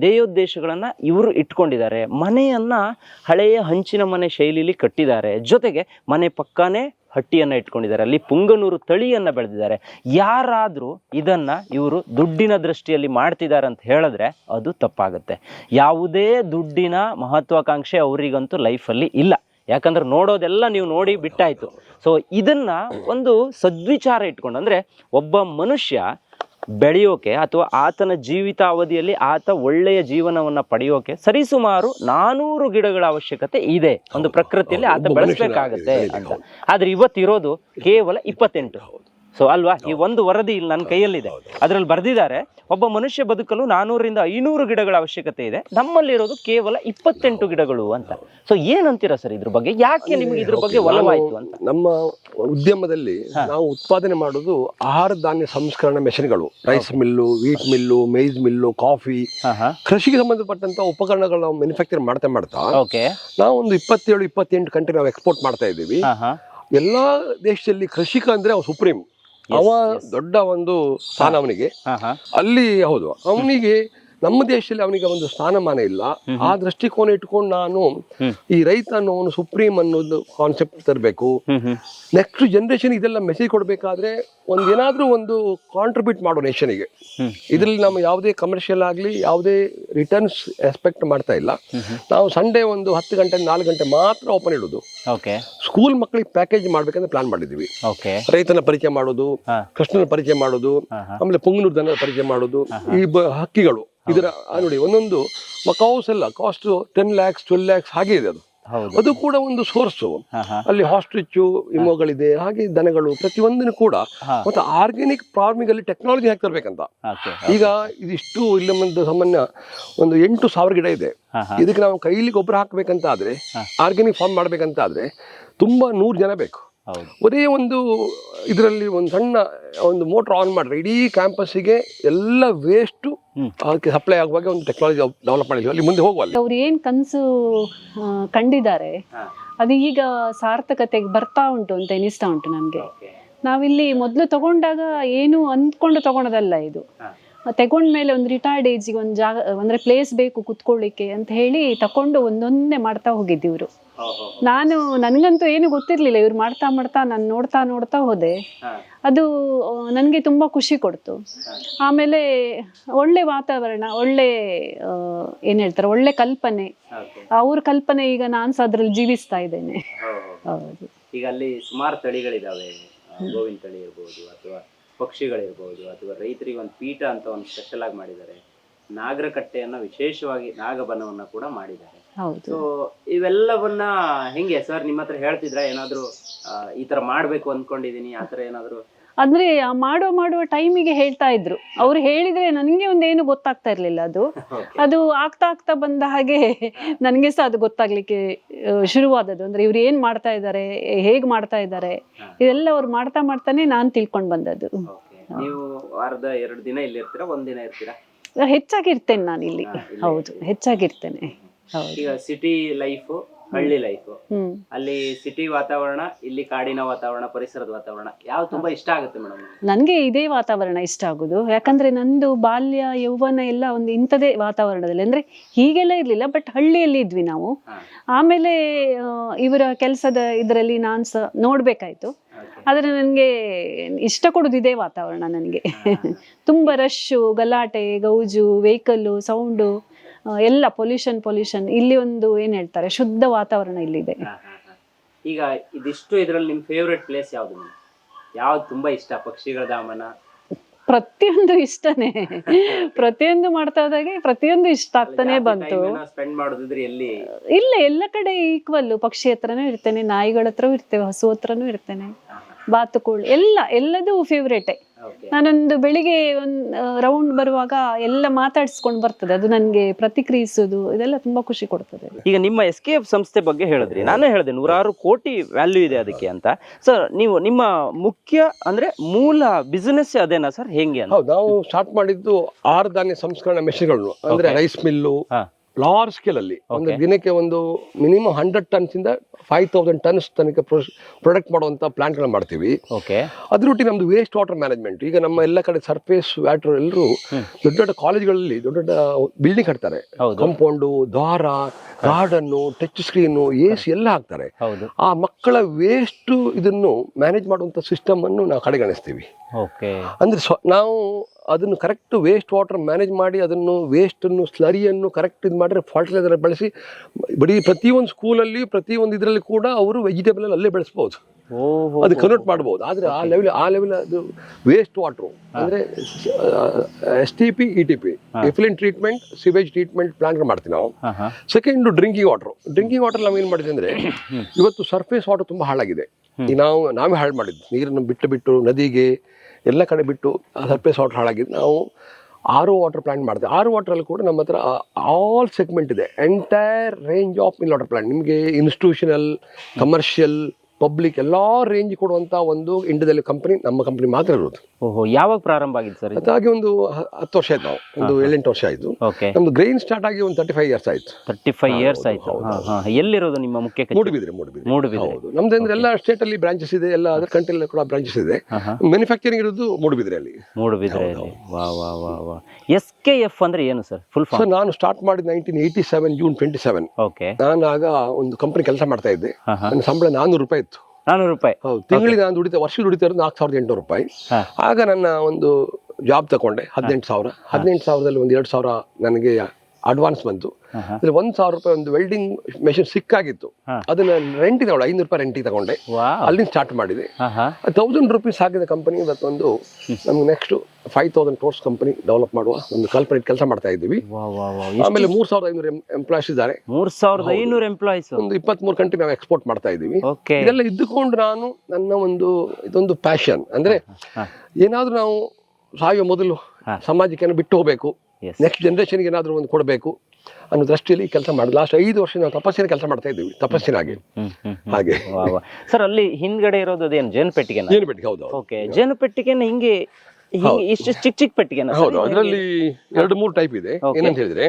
ಧ್ಯೇಯೋದ್ದೇಶಗಳನ್ನು ಇವರು ಇಟ್ಕೊಂಡಿದ್ದಾರೆ. ಮನೆಯನ್ನು ಹಳೆಯ ಹಂಚಿನ ಮನೆ ಶೈಲಿಲಿ ಕಟ್ಟಿದ್ದಾರೆ. ಜೊತೆಗೆ ಮನೆ ಪಕ್ಕಾನೇ ಹಟ್ಟಿಯನ್ನ ಇಟ್ಕೊಂಡಿದ್ದಾರೆ. ಅಲ್ಲಿ ಪುಂಗನೂರು ತಳಿಯನ್ನು ಬೆಳೆದಿದ್ದಾರೆ. ಯಾರಾದರೂ ಇದನ್ನು ಇವರು ದುಡ್ಡಿನ ದೃಷ್ಟಿಯಲ್ಲಿ ಮಾಡ್ತಿದ್ದಾರೆ ಅಂತ ಹೇಳಿದ್ರೆ ಅದು ತಪ್ಪಾಗುತ್ತೆ. ಯಾವುದೇ ದುಡ್ಡಿನ ಮಹತ್ವಾಕಾಂಕ್ಷೆ ಅವರಿಗಂತೂ ಲೈಫಲ್ಲಿ ಇಲ್ಲ. ಯಾಕಂದ್ರೆ ನೋಡೋದೆಲ್ಲ ನೀವು ನೋಡಿ ಬಿಟ್ಟಾಯಿತು. ಸೊ ಇದನ್ನ ಒಂದು ಸದ್ವಿಚಾರ ಇಟ್ಕೊಂಡು, ಅಂದರೆ ಒಬ್ಬ ಮನುಷ್ಯ ಬೆಳೆಯೋಕೆ ಅಥವಾ ಆತನ ಜೀವಿತಾವಧಿಯಲ್ಲಿ ಆತ ಒಳ್ಳೆಯ ಜೀವನವನ್ನ ಪಡೆಯೋಕೆ ಸರಿಸುಮಾರು ನಾನೂರು ಗಿಡಗಳ ಅವಶ್ಯಕತೆ ಇದೆ. ಒಂದು ಪ್ರಕೃತಿಯಲ್ಲಿ ಆತ ಬೆಳೆಸಬೇಕಾಗತ್ತೆ ಅಂತ. ಆದ್ರೆ ಇವತ್ತಿರೋದು ಕೇವಲ ಇಪ್ಪತ್ತೆಂಟು. ಸೊ ಅಲ್ವಾ? ಈ ಒಂದು ವರದಿ ಇಲ್ಲಿ ನನ್ನ ಕೈಯಲ್ಲಿದೆ. ಅದರಲ್ಲಿ ಬರೆದಿದ್ದಾರೆ ಒಬ್ಬ ಮನುಷ್ಯ ಬದುಕಲು ನಾನೂರರಿಂದ ಐನೂರು ಗಿಡಗಳ ಅವಶ್ಯಕತೆ ಇದೆ. ನಮ್ಮಲ್ಲಿರೋದು ಕೇವಲ ಇಪ್ಪತ್ತೆಂಟು ಗಿಡಗಳು ಅಂತ. ಸೊ ಏನಂತೀರಾ ಸರ್ ಇದ್ರ ಬಗ್ಗೆ? ಯಾಕೆ ನಿಮ್ಗೆ ಇದ್ರ ಬಗ್ಗೆ ಒಲವಾಯಿತು ಅಂತ? ನಮ್ಮ ಉದ್ಯಮದಲ್ಲಿ ನಾವು ಉತ್ಪಾದನೆ ಮಾಡೋದು ಆಹಾರ ಧಾನ್ಯ ಸಂಸ್ಕರಣಾ ಮೆಷಿನ್ಗಳು. Rice mill wheat mill maize mill coffee. ಕೃಷಿಗೆ ಸಂಬಂಧಪಟ್ಟಂತ ಉಪಕರಣಗಳು ನಾವು ಮ್ಯಾನುಫ್ಯಾಕ್ಚರ್ ಮಾಡ್ತಾ ಮಾಡ್ತಾ ನಾವು ಒಂದು ಇಪ್ಪತ್ತೇಳು ಇಪ್ಪತ್ತೆಂಟು ಕಂಟ್ರಿ ನಾವು ಎಕ್ಸ್ಪೋರ್ಟ್ ಮಾಡ್ತಾ ಇದ್ದೀವಿ. ಎಲ್ಲಾ ದೇಶದಲ್ಲಿ ಕೃಷಿಕ ಅಂದ್ರೆ ಅವ್ರು ಸುಪ್ರೀಂ. ಅವ ದೊಡ್ಡ ಒಂದು ಸ್ಥಾನ ಅವನಿಗೆ ಅಲ್ಲಿ ಹೌದು ಅವನಿಗೆ ನಮ್ಮ ದೇಶದಲ್ಲಿ ಅವನಿಗೆ ಒಂದು ಸ್ಥಾನಮಾನ ಇಲ್ಲ. ಆ ದೃಷ್ಟಿಕೋನ ಇಟ್ಕೊಂಡು ನಾನು ಈ ರೈತ ಅನ್ನೋನು ಸುಪ್ರೀಂ ಅನ್ನೋದು ಕಾನ್ಸೆಪ್ಟ್ ತರಬೇಕು. ನೆಕ್ಸ್ಟ್ ಜನರೇಷನ್ ಇದೆಲ್ಲ ಮೆಸೇಜ್ ಕೊಡಬೇಕಾದ್ರೆ ಒಂದು ಏನಾದ್ರೂ ಒಂದು ಕಾಂಟ್ರಿಬ್ಯೂಟ್ ಮಾಡೋ ನೇಷನ್ಗೆ. ಇದರಲ್ಲಿ ನಾವು ಯಾವುದೇ ಕಮರ್ಷಿಯಲ್ ಆಗಲಿ ಯಾವುದೇ ರಿಟರ್ನ್ಸ್ ಎಕ್ಸ್ಪೆಕ್ಟ್ ಮಾಡ್ತಾ ಇಲ್ಲ. ನಾವು ಸಂಡೇ ಒಂದು ಹತ್ತು ಗಂಟೆ ನಾಲ್ಕು ಗಂಟೆ ಮಾತ್ರ ಓಪನ್ ಇಡೋದು. ಸ್ಕೂಲ್ ಮಕ್ಕಳಿಗೆ ಪ್ಯಾಕೇಜ್ ಮಾಡ್ಬೇಕಂತ ಪ್ಲಾನ್ ಮಾಡಿದ್ದೀವಿ. ಓಕೆ ರೈತನ ಪರಿಚಯ ಮಾಡೋದು ಕೃಷ್ಣನ ಪರಿಚಯ ಮಾಡೋದು. ಆಮೇಲೆ ಪುಂಗನೂರು ದನದ ಪರಿಚಯ ಮಾಡೋದು ಈ ಹಕ್ಕಿಗಳು. ಇದರ ನೋಡಿ ಒಂದೊಂದು ಮಕೌಸ್ ಎಲ್ಲ cost ten lakhs twelve lakhs ಹಾಗೆ ಇದೆ ಅದು. ಅದು ಕೂಡ ಒಂದು ಸೋರ್ಸು ಅಲ್ಲಿ ಹಾಸ್ಟ್ರಿಚ್ಚು ಇಮೋಗಳಿದೆ ಹಾಗೆ ದನಗಳು ಪ್ರತಿಯೊಂದನ್ನು ಕೂಡ. ಮತ್ತೆ ಆರ್ಗ್ಯಾನಿಕ್ ಫಾರ್ಮಿಂಗ್ ಅಲ್ಲಿ ಟೆಕ್ನಾಲಜಿ ಹಾಕಿ ತರ್ಬೇಕಂತ. ಈಗ ಇದಿಷ್ಟು ಇಲ್ಲಿ ಒಂದು ಸಾಮಾನ್ಯ ಒಂದು ಎಂಟು ಸಾವಿರ ಗಿಡ ಇದೆ. ಇದಕ್ಕೆ ನಾವು ಕೈಲಿ ಗೊಬ್ಬರ ಹಾಕ್ಬೇಕಂತ ಆದ್ರೆ ಆರ್ಗ್ಯಾನಿಕ್ ಫಾರ್ಮ್ ಮಾಡ್ಬೇಕಂತ ಆದ್ರೆ ತುಂಬಾ ನೂರು ಜನ ಬೇಕು. ಒಂದೇ ಒಂದು ಇದರಲ್ಲಿ ಒಂದು ಸಣ್ಣ ಒಂದು ಮೋಟ್ರ್ ಆನ್ ಮಾಡಿದ್ರೆ ಇಡೀ ಕ್ಯಾಂಪಸ್ಸಿಗೆ ಎಲ್ಲ ವೇಸ್ಟು. ಅದಕ್ಕೆ ಸಪ್ಲೈ ಆಗುವಾಗ ಒಂದು ಟೆಕ್ನಾಲಜಿ ಡೆವಲಪ್ ಮಾಡಿದ್ವಿ. ಅಲ್ಲಿ ಮುಂದೆ ಹೋಗುವ ಅಲ್ಲಿ ಅವ್ರು ಏನ್ ಕನಸು ಕಂಡಿದ್ದಾರೆ ಅದು ಈಗ ಸಾರ್ಥಕತೆಗೆ ಬರ್ತಾ ಉಂಟು ಅಂತ ಎನಿಸ್ತಾ ಉಂಟು ನಮ್ಗೆ. ನಾವಿಲ್ಲಿ ಮೊದಲು ತಗೊಂಡಾಗ ಏನು ಅಂದ್ಕೊಂಡು ತಗೊಳೋದಲ್ಲ ಇದು. ತಗೊಂಡ ಮೇಲೆ ಒಂದು ರಿಟೈರ್ಡ್ ಏಜಿಗೆ ಒಂದು ಜಾಗ ಅಂದ್ರೆ ಪ್ಲೇಸ್ ಬೇಕು ಕುತ್ಕೊಳ್ಳಿಕ್ಕೆ ಅಂತ ಹೇಳಿ ತಕೊಂಡು ಒಂದೊಂದೇ ಮಾಡ್ತಾ ಹೋಗಿದ್ದು ಇವರು. ನಾನು ನನಗಂತೂ ಏನು ಗೊತ್ತಿರ್ಲಿಲ್ಲ ಇವ್ರು ಮಾಡ್ತಾ ಮಾಡ್ತಾ ನಾನು ನೋಡ್ತಾ ನೋಡ್ತಾ ಹೋದೆ. ಅದು ನನಗೆ ತುಂಬ ಖುಷಿ ಕೊಡ್ತು. ಆಮೇಲೆ ಒಳ್ಳೆ ವಾತಾವರಣ ಒಳ್ಳೆ ಏನ್ ಹೇಳ್ತಾರೆ ಒಳ್ಳೆ ಕಲ್ಪನೆ. ಅವ್ರ ಕಲ್ಪನೆ ಈಗ ನಾನು ಸಹ ಅದ್ರಲ್ಲಿ ಜೀವಿಸ್ತಾ ಇದ್ದೇನೆ. ಹೌದು. ಈಗ ಅಲ್ಲಿ ಸುಮಾರು ತಳಿಗಳಿದಾವೆ. ಗೋವಿನ ತಳಿ ಇರ್ಬೋದು ಅಥವಾ ಪಕ್ಷಿಗಳಿರ್ಬೋದು ಅಥವಾ ರೈತರಿಗೆ ಒಂದು ಪೀಠ ಅಂತ ಒಂದು ಸ್ಪೆಷಲ್ ಆಗಿ ಮಾಡಿದ್ದಾರೆ. ನಾಗರಕಟ್ಟೆಯನ್ನು ವಿಶೇಷವಾಗಿ ನಾಗಬನವನ್ನ ಕೂಡ ಮಾಡಿದ್ದಾರೆ. ಹೌದು. ಸೊ ಇವೆಲ್ಲವನ್ನ ಹೆಂಗೆ ಸರ್ ನಿಮ್ಮ ಹತ್ರ ಹೇಳ್ತಿದ್ರ? ಏನಾದ್ರು ಆ, ಈ ತರ ಮಾಡ್ಬೇಕು ಅನ್ಕೊಂಡಿದೀನಿ ಆತರ ತರ ಏನಾದ್ರು? ಅಂದ್ರೆ ಆ ಮಾಡುವ ಮಾಡುವ ಟೈಮಿಗೆ ಹೇಳ್ತಾ ಇದ್ರು. ಅವ್ರು ಹೇಳಿದ್ರೆ ನನಗೆ ಒಂದೇನು ಗೊತ್ತಾಗ್ತಾ ಇರ್ಲಿಲ್ಲ ಅದು. (laughs) ಅದು ಆಗ್ತಾ ಆಗ್ತಾ ಬಂದ ಹಾಗೆ (laughs) ನನಗೆ ಸಹ ಅದು ಗೊತ್ತಾಗ್ಲಿಕ್ಕೆ ಆ, ಶುರುವಾದದ್ದು. ಅಂದ್ರೆ ಇವ್ರು ಏನ್ ಮಾಡ್ತಾ ಇದ್ದಾರೆ ಹೇಗ್ ಮಾಡ್ತಾ ಇದ್ದಾರೆ ಇದೆಲ್ಲ ಅವ್ರು ಮಾಡ್ತಾ ಮಾಡ್ತಾನೆ ನಾನ್ ತಿಳ್ಕೊಂಡ್ ಬಂದದ್ದು. Okay. ನೀವು ವಾರದ ಎರಡು ದಿನ ಇಲ್ಲಿ ಇರ್ತೀರಾ ಒಂದ್ ದಿನ ಇರ್ತೀರಾ? ಹೆಚ್ಚಾಗಿ ಇರ್ತೇನೆ ನಾನು ಇಲ್ಲಿ ಹೌದು ಹೆಚ್ಚಾಗಿರ್ತೇನೆ ಹೌದು ಈಗ ಸಿಟಿ ಲೈಫ್ ಹಳ್ಳಿ ಲೈಫ್ ಅಲ್ಲಿ ಸಿಟಿ ವಾತಾವರಣ ಇಲ್ಲಿ ಕಾಡಿನ ವಾತಾವರಣ ಪರಿಸರದ ವಾತಾವರಣ ಯಾವ ತುಂಬಾ ಇಷ್ಟ ಆಗುತ್ತೆ ಮೇಡಮ್ ನನಗೆ ಇದೇ ವಾತಾವರಣ ಇಷ್ಟ ಆಗುದು. ಯಾಕಂದ್ರೆ ನಂದು ಬಾಲ್ಯ ಯೌವನ ಎಲ್ಲ ಒಂದು ಇಂಥದೇ ವಾತಾವರಣದಲ್ಲಿ. ಅಂದ್ರೆ ಹೀಗೆಲ್ಲ ಇರ್ಲಿಲ್ಲ ಬಟ್ ಹಳ್ಳಿಯಲ್ಲಿ ಇದ್ವಿ ನಾವು. ಆಮೇಲೆ ಇವರ ಕೆಲಸದ ಇದರಲ್ಲಿ ನಾನು ಸಹ ನೋಡ್ಬೇಕಾಯ್ತು. ಆದ್ರೆ ನನಗೆ ಇಷ್ಟ ಕೊಡುದು ಇದೇ ವಾತಾವರಣ ನನಗೆ. (laughs) ತುಂಬಾ ರಶ್ಶು ಗಲಾಟೆ ಗೌಜು ವೆಹಿಕಲ್ಲು ಸೌಂಡು ಎಲ್ಲ ಪೊಲ್ಯೂಷನ್ ಪೊಲ್ಯೂಷನ್ ಇಲ್ಲಿ ಒಂದು ಏನ್ ಹೇಳ್ತಾರೆ ಶುದ್ಧ ವಾತಾವರಣ ಇಲ್ಲಿದೆ. ಈಗ ಇದಿಷ್ಟು ಇದರಲ್ಲಿ ನಿಮ್ ಫೇವ್ರೆಟ್ ಪ್ಲೇಸ್ ಯಾವ್ದು ಯಾವ್ದು ತುಂಬಾ ಇಷ್ಟ ಪಕ್ಷಿಗಳ ಧಾಮನ ಪ್ರತಿಯೊಂದು ಇಷ್ಟನೇ. ಪ್ರತಿಯೊಂದು ಮಾಡ್ತಾ ಇದ್ದಾಗೆ ಪ್ರತಿಯೊಂದು ಇಷ್ಟ ಆಗ್ತಾನೆ ಬಂತು. ಇಲ್ಲ ಎಲ್ಲ ಕಡೆ ಈಕ್ವಲ್ ಪಕ್ಷಿ ಹತ್ರನೂ ಇರ್ತೇನೆ ನಾಯಿಗಳ ಹತ್ರ ಇರ್ತೇವೆ ಹಸು ಹತ್ರನೂ ಇರ್ತೇನೆ. ಬಾತುಕೋಳಿ ಎಲ್ಲ ಎಲ್ಲದೂ ಫೇವ್ರೇಟೆ. ನಾನೊಂದು ಬೆಳಿಗ್ಗೆ ಒಂದು ರೌಂಡ್ ಬರುವಾಗ ಎಲ್ಲ ಮಾತಾಡಿಸ್ಕೊಂಡು ಬರ್ತದೆ. ಅದು ನನಗೆ ಪ್ರತಿಕ್ರಿಯಿಸೋದು ಇದೆಲ್ಲ ತುಂಬಾ ಖುಷಿ ಕೊಡ್ತದೆ. ಈಗ ನಿಮ್ಮ ಎಸ್ ಕೆ ಎಫ್ ಸಂಸ್ಥೆ ಬಗ್ಗೆ ಹೇಳಿದ್ರಿ. ನಾನು ಹೇಳಿದೆ ನೂರಾರು ಕೋಟಿ ವ್ಯಾಲ್ಯೂ ಇದೆ ಅದಕ್ಕೆ ಅಂತ. ಸರ್ ನೀವು ನಿಮ್ಮ ಮುಖ್ಯ ಅಂದ್ರೆ ಮೂಲ ಬಿಸಿನೆಸ್ ಅದೇನಾ ಸರ್ ಹೆಂಗೆ ಅಂತ? ಹೌದು ನಾವು ಸ್ಟಾರ್ಟ್ ಮಾಡಿದ್ದು ಆರು ಧಾನ್ಯ ಸಂಸ್ಕರಣಾ ಮೆಷಿನ್ಗಳನ್ನು ಅಂದ್ರೆ ರೈಸ್ ಮಿಲ್ಲು ಹಾ. ಲಾರ್ಜ್ ಸ್ಕೇಲ್ ಅಲ್ಲಿ. ಒಂದು ದಿನಕ್ಕೆ ಒಂದು ಮಿನಿಮಮ್ ಹಂಡ್ರೆಡ್ ಟನ್ಸ್ ಇಂದ ಫೈವ್ ತೌಸಂಡ್ ಟನ್ಸ್ ತನಕ ಪ್ರೊಡಕ್ಟ್ ಮಾಡುವಂತ ಪ್ಲಾಂಟ್ಗಳನ್ನ ಮಾಡ್ತೀವಿ. ಓಕೆ ಅದ್ರೊಟ್ಟಿಗೆ ನಮ್ದು ವೇಸ್ಟ್ ವಾಟರ್ ಮ್ಯಾನೇಜ್ಮೆಂಟ್ ಈಗ ನಮ್ಮ ಎಲ್ಲ ಕಡೆ ಸರ್ಫೇಸ್ ವಾಟರ್ ಎಲ್ಲರೂ ದೊಡ್ಡ ದೊಡ್ಡ ಕಾಲೇಜ್ಗಳಲ್ಲಿ ದೊಡ್ಡ ದೊಡ್ಡ ಬಿಲ್ಡಿಂಗ್ ಕಟ್ತಾರೆ. ಕಾಂಪೌಂಡ್ ದ್ವಾರ ಗಾರ್ಡನ್ನು ಟಚ್ ಸ್ಕ್ರೀನು ಎ ಸಿ ಎಲ್ಲ ಹಾಕ್ತಾರೆ. ಹೌದು. ಆ ಮಕ್ಕಳ ವೇಸ್ಟ್ ಇದನ್ನು ಮ್ಯಾನೇಜ್ ಮಾಡುವಂತ ಸಿಸ್ಟಮ್ ಅನ್ನು ನಾವು ಕಡೆಗಣಿಸ್ತೀವಿ. ಓಕೆ ಅಂದ್ರೆ ನಾವು ಅದನ್ನು ಕರೆಕ್ಟ್ ವೇಸ್ಟ್ ವಾಟರ್ ಮ್ಯಾನೇಜ್ ಮಾಡಿ ಅದನ್ನು ವೇಸ್ಟನ್ನು ಸ್ಲರಿಯನ್ನು ಕರೆಕ್ಟ್ ಇದು ಮಾಡಿದ್ರೆ ಫರ್ಟಿಲೈಸರ್ ಬಳಸಿ ಬರೀ ಪ್ರತಿಯೊಂದು ಸ್ಕೂಲಲ್ಲಿ ಪ್ರತಿಯೊಂದು ಇದರಲ್ಲಿ ಕೂಡ ಅವರು ವೆಜಿಟೇಬಲ್ ಅಲ್ಲೇ ಬೆಳೆಸ್ಬೋದು. ಅದು ಕನ್ವರ್ಟ್ ಮಾಡ್ಬೋದು. ಆದರೆ ಆ ಲೆವೆಲ್ ಆ ಲೆವೆಲ್ ಅದು ವೇಸ್ಟ್ ವಾಟ್ರು ಅಂದರೆ S T P E T P effluent treatment sewage treatment plant ಮಾಡ್ತೀವಿ ನಾವು. Second drinking water drinking water ನಾವು ಏನು ಮಾಡಿದ್ವಿ ಅಂದರೆ ಇವತ್ತು ಸರ್ಫೇಸ್ ವಾಟರ್ ತುಂಬ ಹಾಳಾಗಿದೆ. ಈಗ ನಾವು ನಾವೇ ಹಾಳು ಮಾಡಿದ್ವಿ ನೀರನ್ನು ಬಿಟ್ಟು ಬಿಟ್ಟು ನದಿಗೆ ಎಲ್ಲ ಕಡೆ ಬಿಟ್ಟು ಸರ್ಫೇಸ್ ವಾಟರ್ ಹಾಳಾಗಿದ್ದು ನಾವು ಆರು ವಾಟರ್ ಪ್ಲಾಂಟ್ ಮಾಡಿದೆ. ಆರು ವಾಟ್ರಲ್ಲಿ ಕೂಡ ನಮ್ಮ ಹತ್ರ ಆಲ್ ಸೆಗ್ಮೆಂಟ್ ಇದೆ. Entire range of mill water plant ನಿಮಗೆ ಇನ್ಸ್ಟಿಟ್ಯೂಷನಲ್ ಕಮರ್ಷಿಯಲ್ ಪಬ್ಲಿಕ್ ಎಲ್ಲ ರೇಂಜ್ ಕೊಡುವಂಥ ಒಂದು ಇಂಡಿಯಾದಲ್ಲಿ ಕಂಪ್ನಿ ನಮ್ಮ ಕಂಪ್ನಿ ಮಾತ್ರ ಇರೋದು. ಓಹೋ ಯಾವಾಗ ಪ್ರಾರಂಭ ಆಗಿದೆ ಸರ್ ಅದಾಗಿ ಒಂದು ಹತ್ತು ವರ್ಷ ಆಯ್ತು ನಾವು. ಒಂದು ಏಳೆಂಟು ವರ್ಷ ಆಯಿತು. ಓಕೆ ನಮ್ದು ಗ್ರೈನ್ ಸ್ಟಾರ್ಟ್ ಆಗಿ ಒಂದು ತರ್ಟಿ ಫೈವ್ ಇಯರ್ಸ್ ಆಯ್ತು. ತರ್ಟಿ ಫೈವ್ ಇಯರ್ಸ್ ಆಯ್ತು ಎಲ್ಲಿರೋದು ನಿಮ್ಮ ಮುಖ್ಯ ಮೂಡುಬಿದ್ರೆ ಮೂಡುಬಿದ್ರೆ. ಮೂಡುಬಿದ್ರೆ. ಹೌದು. ನಮ್ದು ಅಂದ್ರೆ ಎಲ್ಲ ಸ್ಟೇಟ್ ಅಲ್ಲಿ ಬ್ರಾಂಚಸ್ ಇದೆ ಎಲ್ಲ ಅದರ್ ಕಂಟ್ರಿ ಕೂಡ ಬ್ರಾಂಚಸ್ ಇದೆ. ಮ್ಯಾನುಫ್ಯಾಕ್ಚರಿಂಗ್ ಇರೋದು ಮೂಡುಬಿದ್ರೆಯಲ್ಲಿ ಮೂಡುಬಿದ್ರೆಯಲ್ಲಿ ವಾ ವಾ ವಾ ವಾ. ಎಸ್ ಕೆ ಎಫ್ ಅಂದ್ರೆ ಏನು ಸರ್? ಫುಲ್ ಸರ್ ಫಾರ್ಮ್ ನಾನು ಸ್ಟಾರ್ಟ್ ಮಾಡಿದ nineteen eighty seven June twenty seven okay ನಾನು ಆಗ ಒಂದು ಕಂಪನಿ ಕೆಲಸ ಮಾಡ್ತಾ ಇದ್ದೆ. ನನ್ನ ಸಂಬಳ ನಾನ್ನೂರು ರೂಪಾಯಿ ಇತ್ತು. ನಾನೂರು ರೂಪಾಯಿ. ಹೌದು. ತಿಂಗಳಿಗೆ ನಾನು ದುಡಿತ ವರ್ಷ ದುಡಿತಾ ಇರೋದು ನಾಲ್ಕು ಸಾವಿರದ ಎಂಟುನೂರು ರೂಪಾಯಿ. ಆಗ ನನ್ನ ಒಂದು ಜಾಬ್ ತಗೊಂಡೆ ಹದಿನೆಂಟು ಸಾವಿರ. ಹದಿನೆಂಟು ಸಾವಿರದಲ್ಲಿ ಒಂದು ಎರಡು ಸಾವಿರ ನನಗೆ ಅಡ್ವಾನ್ಸ್ ಬಂತು. ಅಂದ್ರೆ ಒಂದ್ ಸಾವಿರ ರೂಪಾಯಿ ಒಂದು ವೆಲ್ಡಿಂಗ್ ಮೆಷಿನ್ ಸಿಕ್ಕಾಗಿತ್ತು. ಅದನ್ನ ರೆಂಟ್ ತಗೊಂಡೆ ಐನೂರು ರೂಪಾಯಿ ರೆಂಟ್ ತಗೊಂಡೆ. ಅಲ್ಲಿ ಅಲ್ಲಿಂದ ಸ್ಟಾರ್ಟ್ ಮಾಡಿದೆ. ತೌಸಂಡ್ ರುಪೀಸ್ ಹಾಕಿದ ಕಂಪನಿ ಇವತ್ತೊಂದು ನಮ್ಗೆ next five thousand crores company develop ಮಾಡುವ ಒಂದು ಕಲ್ಪನೆ ಕೆಲಸ ಮಾಡ್ತಾ ಇದ್ದೀವಿ. ಆಮೇಲೆ ಮೂರ್ ಸಾವಿರದ ಐನೂರು ಎಂಪ್ಲಾಯ್ಸ್ ಇದ್ದಾರೆ. ಮೂರ್ ಸಾವಿರದ ಐನೂರು ಎಂಪ್ಲಾಯ್ಸ್ ಒಂದು ಇಪ್ಪತ್ಮೂರು ಕಂಟ್ರಿ ನಾವು ಎಕ್ಸ್ಪೋರ್ಟ್ ಮಾಡ್ತಾ ಇದ್ದೀವಿ. ಇದೆಲ್ಲ ಇದ್ದುಕೊಂಡು ನಾನು ನನ್ನ ಒಂದು ಇದೊಂದು ಪ್ಯಾಷನ್ ಅಂದ್ರೆ. ಏನಾದ್ರೂ ನಾವು ಸಾಯುವ ಮೊದಲು. ಸಮಾಜಕ್ಕೆ ಬಿಟ್ಟು ಹೋಗಬೇಕು. ನೆಕ್ಸ್ಟ್ ಜನ್ರೇಷನ್ಗೆ ಏನಾದರೂ ಒಂದು ಕೊಡಬೇಕು ಅನ್ನೋ ದೃಷ್ಟಿಯಲ್ಲಿ ಕೆಲಸ ಮಾಡಿ ಲಾಸ್ಟ್ ಐದು ವರ್ಷ ನಾವು ತಪಸ್ಸಿನ ಕೆಲಸ ಮಾಡ್ತಾ ಇದ್ದೀವಿ ತಪಸ್ಸಿನಾಗಿ. ಹಾಗೆ. ಸರ್ ಅಲ್ಲಿ ಹಿಂದ್ಗಡೆ ಇರೋದು ಅದೇನು ಜೇನು ಪೆಟ್ಟಿಗೆ ಜೇನು ಪೆಟ್ಟಿಗೆ ಹೌದು. ಓಕೆ ಜೇನು ಪೆಟ್ಟಿಗೆನ ಹಿಂಗೆ ಇಷ್ಟು ಚಿಕ್ಕ ಚಿಕ್ಕ ಪೆಟ್ಟಿಗೆ ಹೌದು ಅದರಲ್ಲಿ ಎರಡು ಮೂರು ಟೈಪ್ ಇದೆ. ಏನಂತ ಹೇಳಿದ್ರೆ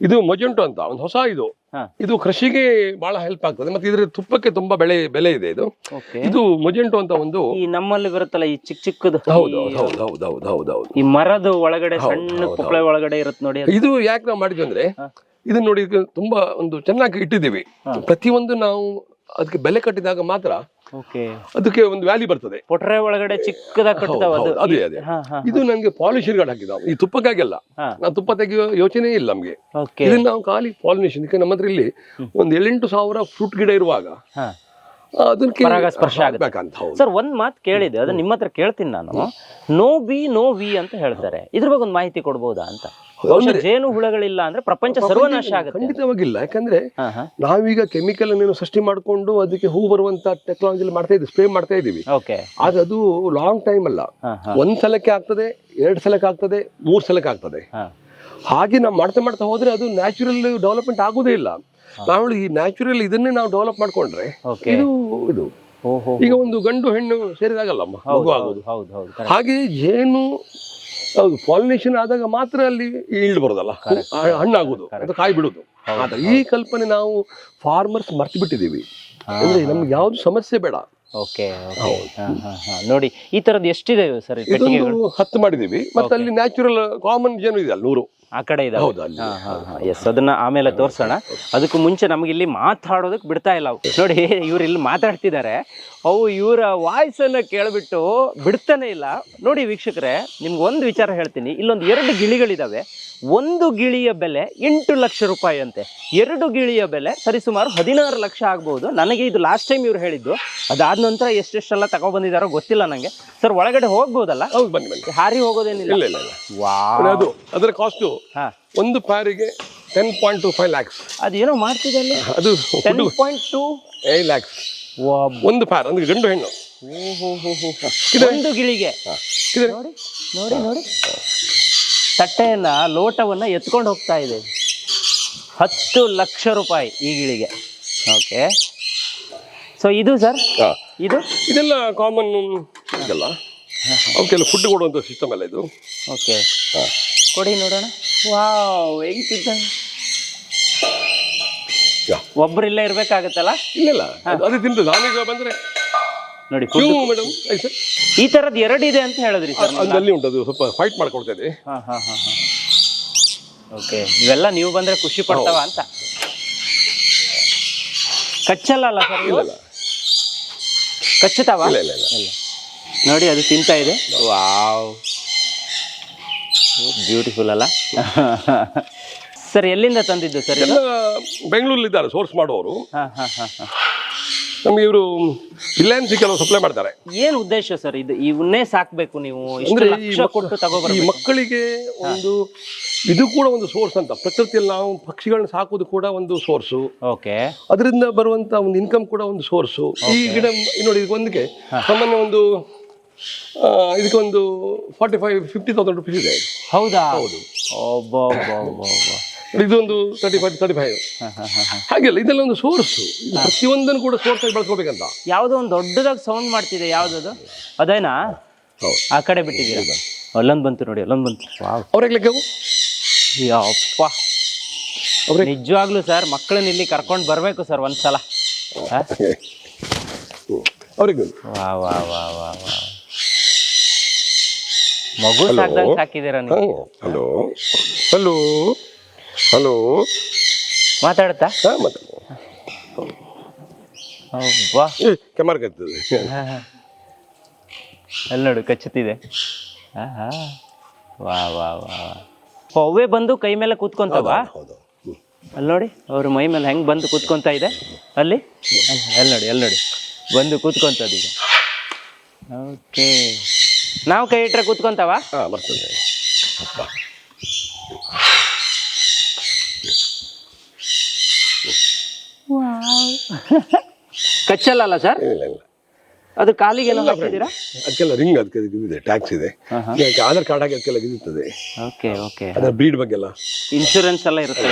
ಇದು ಮೊಜೆಂಟೋ ಅಂತ ಒಂದು ಹೊಸ ಇದು. ಇದು ಕೃಷಿಗೆ ಬಹಳ ಹೆಲ್ಪ್ ಆಗ್ತದೆ. ಮತ್ತೆ ಇದ್ರ ತುಪ್ಪಕ್ಕೆ ತುಂಬಾ ಬೆಳೆ ಬೆಲೆ ಇದೆ ಇದು. ಇದು ಮೊಜೆಂಟೋ ಅಂತ ಒಂದು ಈ ನಮ್ಮಲ್ಲಿ ಬರುತ್ತಲ್ಲ ಈ ಚಿಕ್ಕ ಚಿಕ್ಕದು? ಹೌದು ಈ- ಹೌದು ಹೌದು ಹೌದು ಹೌದು ಹೌದು. ಈ ಮರದ ಒಳಗಡೆ ಸಣ್ಣ ಕುಪ್ಪಳೆ ಒಳಗಡೆ ಇರುತ್ತೆ ನೋಡಿ ಇದು ಯಾಕೆ ನಾವು ಮಾಡಿದ್ವಿ ಅಂದ್ರೆ ಇದನ್ನ ನೋಡಿ ತುಂಬಾ ಒಂದು ಚೆನ್ನಾಗಿ ಇಟ್ಟಿದ್ದೀವಿ. ಪ್ರತಿಯೊಂದು ನಾವು ಅದಕ್ಕೆ ಬೆಲೆ ಕಟ್ಟಿದಾಗ ಮಾತ್ರ ಓಕೆ. ಅದಕ್ಕೆ ಒಂದು ವ್ಯಾಲ್ಯೂ ಬರ್ತದೆ. ಪೊಟ್ರೆ ಒಳಗಡೆ ಚಿಕ್ಕದಾಗಿ ಹೌದು, ಅದು. ಅದೇ, ಅದೇ. ಇದು ನನಗೆ ಪಾಲಿಶರ್ಗಳು ಹಾಕಿದ ಈ ತುಪ್ಪಕ್ಕಾಗೆಲ್ಲ. ಹಾ. ನಾವು ತುಪ್ಪ ತೆಗೆಯುವ ಯೋಚನೆ ಇಲ್ಲ ನಮ್ಗೆ. ಓಕೆ. ಇದನ್ನ ನಾವು ಖಾಲಿ ಪಾಲಿನೇಷನ್ ನಮ್ಮ ಹತ್ರ ಇಲ್ಲಿ ಒಂದು ಏಳೆಂಟು ಸಾವಿರ ಫ್ರೂಟ್ ಗಿಡ ಇರುವಾಗ ಹಾ. ಅದಕ್ಕೆ ಪರಾಗಸ್ಪರ್ಶ ಆಗುತ್ತೆ. ಹಾಕ್ಬೇಕಂತ ಹೌದು. ಸರ್ ಒಂದ್ ಮಾತು ಕೇಳಿದೆ. ಅದು ನಿಮ್ಮ ಹತ್ರ ಕೇಳ್ತೀನಿ ನಾನು. ನೋ ಬಿ ನೋ ವಿ ಅಂತ ಹೇಳ್ತಾರೆ. ಇದ್ರ ಬಗ್ಗೆ ಒಂದು ಮಾಹಿತಿ ಕೊಡ್ಬೋದಾ ಅಂತ? ಬಹುಶಃ ಜೇನು ಹುಳಗಳಿಲ್ಲ ಅಂದ್ರೆ ಪ್ರಪಂಚ ಸರ್ವನಾಶ ಆಗುತ್ತೆ ಖಂಡಿತವಾಗಿಲ್ಲ. ಯಾಕಂದ್ರೆ ಹಾ ಹಾ. ನಾವೀಗ ಕೆಮಿಕಲ್ ಅನ್ನು ಸೃಷ್ಟಿ ಮಾಡಿಕೊಂಡು ಅದಕ್ಕೆ ಹೂ ಬರುವಂತ ಟೆಕ್ನಾಲಜಿ ಮಾಡ್ತಾ ಇದ್ವಿ ಸ್ಪ್ರೇ ಮಾಡ್ತಾ ಇದ್ದೀವಿ. ಓಕೆ. ಆದ್ರೆ ಅದು ಲಾಂಗ್ ಟೈಮ್ ಅಲ್ಲ. ಹಾ ಒಂದ್ ಸಲಕ್ಕೆ ಆಗ್ತದೆ ಎರಡ್ ಸಲಕ್ಕೆ ಆಗ್ತದೆ ಮೂರ್ ಸಲಕ್ಕೆ ಆಗ್ತದೆ. ಹಾ. ಹಾಗೆ ನಾವು ಮಾಡ್ತಾ ಮಾಡ್ತಾ ಹೋದ್ರೆ ಅದು ನ್ಯಾಚುರಲ್ ಡೆವಲಪ್ಮೆಂಟ್ ಆಗುದೇ ಇಲ್ಲ. ನಾವು ಈ ನ್ಯಾಚುರಲ್ ಇದನ್ನೇ ನಾವು ಡೆವಲಪ್ ಮಾಡ್ಕೊಂಡ್ರೆ ಇದು ಇದು. ಈಗ ಒಂದು ಗಂಡು ಹೆಣ್ಣು ಸೇರಿದಾಗಲ್ಲಮ್ಮ ಮಗು ಆಗೋದು. ಹೌದು ಹೌದು ಹಾಗೆ ಜೇನು ಹೌದು ಪಾಲಿನೇಷನ್ ಆದಾಗ ಮಾತ್ರ ಅಲ್ಲಿ ಈಲ್ಡ್ ಬರೋದಲ್ಲ. ಹಣ್ಣಾಗುದು ಅದು ಕಾಯಿ ಬಿಡುದು ಆದ್ರೆ ಈ ಕಲ್ಪನೆ ನಾವು ಫಾರ್ಮರ್ಸ್ ಮರ್ತು ಬಿಟ್ಟಿದೀವಿ ಅಂದ್ರೆ ನಮ್ಗೆ ಯಾವ್ದು ಸಮಸ್ಯೆ ಬೇಡ. ಓಕೆ ನೋಡಿ ಈ ತರದ್ದು ಎಷ್ಟಿದೆ ಸರ್ ಹತ್ತು ಮಾಡಿದೀವಿ ಮತ್ತೆ ಅಲ್ಲಿ ನ್ಯಾಚುರಲ್ ಕಾಮನ್ ಜೇನು ಇದೆ ಅಲ್ಲಿ ನೂರು. ಆ ಕಡೆ ಇದೆ ಎಸ್ ಅದನ್ನ ಆಮೇಲೆ ತೋರ್ಸೋಣ. ಅದಕ್ಕೂ ಮುಂಚೆ ನಮ್ಗೆ ಇಲ್ಲಿ ಮಾತಾಡೋದಕ್ಕೆ ಬಿಡ್ತಾ ಇಲ್ಲ ನೋಡಿ ಇವ್ರು ಇಲ್ಲಿ ಮಾತಾಡ್ತಿದ್ದಾರೆ. ಅವು ಇವರ ವಾಯ್ಸನ್ನು ಕೇಳಿಬಿಟ್ಟು ಬಿಡ್ತಾನೆ ಇಲ್ಲ. ನೋಡಿ ವೀಕ್ಷಕರೇ ನಿಮ್ಗೆ ಒಂದು ವಿಚಾರ ಹೇಳ್ತೀನಿ. ಇಲ್ಲೊಂದು ಎರಡು ಗಿಳಿಗಳಿದಾವೆ. ಒಂದು ಗಿಳಿಯ ಬೆಲೆ ಎಂಟು ಲಕ್ಷ ರೂಪಾಯಿ ಅಂತೆ ಎರಡು ಗಿಳಿಯ ಬೆಲೆ ಸರಿಸುಮಾರು ಹದಿನಾರು ಲಕ್ಷ ಆಗ್ಬೋದು. ನನಗೆ ಇದು ಲಾಸ್ಟ್ ಟೈಮ್ ಇವ್ರು ಹೇಳಿದ್ದು. ಅದಾದ ನಂತರ ಎಷ್ಟೆಷ್ಟೆಲ್ಲ ತಗೊಬಂದಿದಾರೋ ಗೊತ್ತಿಲ್ಲ ನನಗೆ ಸರ್ ಒಳಗಡೆ ಹೋಗ್ಬೋದಲ್ಲ? ಹೌದು ಬನ್ನಿ ಬನ್ನಿ. ಹಾರಿ ಹೋಗೋದೇನಿಲ್ಲ. ಇಲ್ಲ ಇಲ್ಲ ಅದು ಅದರ ಕಾಸ್ಟು ಒಂದು ಪಾರಿಗೆ ten point two five lakhs ಅದೇನೋ ಮಾಡ್ತಿದೆಯಲ್ಲ ಅದು ಟೆನ್ ಪಾಯಿಂಟ್ ಟು ಏಯ್ ಲ್ಯಾಕ್ಸ್ ಒಂದು ಪಾರ್ ಅಂದ್ರೆ ಗಂಡು ಹೆಣ್ಣು. ಒಂದು ಗಿಳಿಗೆ. ಇದೆ ನೋಡಿ ನೋಡಿ ನೋಡಿ. ತಟ್ಟೆಯನ್ನ ಲೋಟವನ್ನ ಎತ್ಕೊಂಡು ಹೋಗ್ತಾ ಇದೆ. ಹತ್ತು ಲಕ್ಷ ರೂಪಾಯಿ ಈ ಗಿಳಿಗೆ. ಓಕೆ. ಸೊ ಇದು ಸರ್ ಹಾ. ಇದು? ಇದೆಲ್ಲ ಕಾಮನ್ ಇದೆಲ್ಲ. ಅವಕ್ಕೆಲ್ಲ ಫುಡ್ ಕೊಡುವಂತ ಸಿಸ್ಟಮ್ ಎಲ್ಲ ಇದು. ಓಕೆ. ಕೊಡಿ ನೋಡೋಣ. ವಾವ್ ಹೆಂಗ್ತಿದ್ದಾನೆ? ತಿಂತ ಒಬ್ರು ಇಲ್ಲೇ ಇರ್ಬೇಕಾಗತ್ತಲ್ಲ? ಇಲ್ಲ ಅದು- ತಿಂತದೆ ನಾನೀಗ ಬಂದ್ರೆ. ನೋಡಿ ಮೇಡಮ್ ಈ ತರದ್ ಎರಡು ಇದೆ ಅಂತ ಹೇಳಿದ್ರಿ ಸರ್ ಅಲ್ಲಿ ಉಂಟು ಅದು ಸ್ವಲ್ಪ ಫೈಟ್ ಮಾಡ್ಕೊಳ್ತಾ ಇದೆ. ಹಾ ಹಾ ಹಾ ಹಾ. ಓಕೆ ಇವೆಲ್ಲ ನೀವು ಬಂದ್ರೆ ಖುಷಿ ಪಡ್ತಾವ ಅಂತ. ಕಚ್ಚಲ್ಲ ಅಲ್ಲ ಸರ್ ಇಲ್ಲ ಕಚ್ಚುತ್ತಾವ? ಇಲ್ಲ ಇಲ್ಲ. ಇಲ್ಲ. ನೋಡಿ ಅದು ತಿಂತಾ ಇದೆ. ವಾವ್. ಬ್ಯೂಟಿಫುಲ್ ಅಲ್ಲ? ಸರ್ ಎಲ್ಲಿಂದ ತಂದಿದ್ದು ಸರ್ ಎಲ್ಲ ಬೆಂಗಳೂರಲ್ಲಿ ಇದ್ದಾರೆ ಸೋರ್ಸ್ ಮಾಡುವವರು. ನಮ್ಗೆ ಹಾ ಹಾ ಹಾ. ನಮಗೆ ಇವರು ರಿಲಯನ್ಸ್ ಕೆಲವು ಸಪ್ಲೈ ಮಾಡ್ತಾರೆ. ಏನು ಉದ್ದೇಶ ಸರ್ ಇದು? ಇವನ್ನೇ ಸಾಕಬೇಕು ನೀವು ಇಷ್ಟು ಅಂದ್ರೆ ಈ ಲಕ್ಷ ಮಕ್- ಕೊಟ್ಟು ಈ ತಗೋಬರ್ಬೇಕು ಮಕ್ಕಳಿಗೆ ಒಂದು ಇದು ಕೂಡ ಒಂದು ಸೋರ್ಸ್ ಅಂತ. ಪ್ರಕೃತಿಯಲ್ಲಿ ನಾವು ಪಕ್ಷಿಗಳನ್ನ ಸಾಕೋದು ಕೂಡ ಒಂದು ಸೋರ್ಸು ಓಕೆ. ಅದರಿಂದ ಬರುವಂತ ಒಂದು ಇನ್ಕಮ್ ಕೂಡ ಒಂದು ಸೋರ್ಸು ಈ ಗಿಡ ನೋಡಿ ಇದಕ್ಕೊಂದಕ್ಕೆ ಸಾಮಾನ್ಯ ಒಂದು ಆ, ಇದಕ್ಕೆ ಒಂದು forty five fifty thousand rupees ಇದೆ. ಹೌದಾ? ಹೌದು. ಇದೊಂದು ತರ್ಟಿ ಫೈವ್ ತರ್ಟಿ ಫೈವ್ ಹಾಗೆಲ್ಲ ಇದೆಲ್ಲ ಒಂದು ಸೋರ್ಸ್ ಪ್ರತಿಯೊಂದನ್ನು ಕೂಡ ಸೋರ್ಸ್ ಆಗಿ ಬಳಸ್ಕೋಬೇಕಂತ. ಯಾವುದೋ ಒಂದು ದೊಡ್ಡದಾಗಿ ಸೌಂಡ್ ಮಾಡ್ತಿದೆ ಯಾವುದದು? ಅದೇನಾ? ಆ ಕಡೆ ಬಿಟ್ಟಿದ್ದೀರಾ? ಅಲ್ಲೊಂದು ಬಂತು ನೋಡಿ ಅಲ್ಲೊಂದು ಬಂತು. ಅವ್ರಿಗೆ ಲೆಕ್ಕವು ಯಪ್ಪ ಅವ್ರಿಗೆ ನಿಜವಾಗ್ಲೂ ಸರ್ ಮಕ್ಕಳನ್ನ ಇಲ್ಲಿ ಕರ್ಕೊಂಡು ಬರಬೇಕು ಸರ್ ಒಂದ್ಸಲ. ಸಲ ಅವ್ರಿಗೆ ವಾ ವಾ ವಾ ವಾ ವಾ ಮಗು ಸಾಕ್ದಂಗ್ ಸಾಕಿದ್ದೀರ ನೀವು? ಹಲೋ ಹಲೋ ಹಲೋ ಮಾತಾಡುತ್ತಾ? ಹಾಂ ಮತ್ತೆ ಏ ಕೆಮಾರ್ ಕತ್ತದೆ. ಅಲ್ಲಿ ನೋಡು ಕಚ್ಚುತ್ತಿದೆ. ಆಹಾ. ವಾ ವಾ ವಾ ವಾ. ಅವೇ ಬಂದು ಕೈ ಮೇಲೆ ಕೂತ್ಕೊಂತವಾ ಹೌದು ಅಲ್ಲಿ ನೋಡಿ ಅವ್ರ ಮೈ ಮೇಲೆ ಹೆಂಗ್ ಬಂದು ಕೂತ್ಕೊಂತ ಇದೆ? ಅಲ್ಲಿ? ಅಲ್ಲಿ ಅಲ್ಲಿ ನೋಡಿ ಅಲ್ಲಿ ನೋಡಿ. ಬಂದು ಕೂತ್ಕೊಂತದ ಈಗ. ಓಕೆ ನಾವು ಕೈ ಇಟ್ಟರೆ ಕೂತ್ಕೊಂತಾವ? ಹಾಂ ಬರ್ತದೆ ಕಚ್ಚಲ್ಲ ಸರ್? ಇಲ್ಲ ಇಲ್ಲ ಅದು ಕಾಲಿಗೆಲ್ಲ ಹಾಕಿದ್ದೀರಾ ಅದಕ್ಕೆಲ್ಲ ರಿಂಗ್ ಅದಕ್ಕೆ ಇದೆ. ಟ್ಯಾಕ್ಸ್ ಇದೆ ಆಧಾರ್ ಕಾರ್ಡ್ ಆಗಿ ಅದಕ್ಕೆಲ್ಲ ಇರುತ್ತದೆ ಓಕೆ ಓಕೆ. ಅದರ ಬ್ರೀಡ್ ಬಗ್ಗೆ ಎಲ್ಲ ಇನ್ಶೂರೆನ್ಸ್ ಎಲ್ಲ ಇರುತ್ತೆ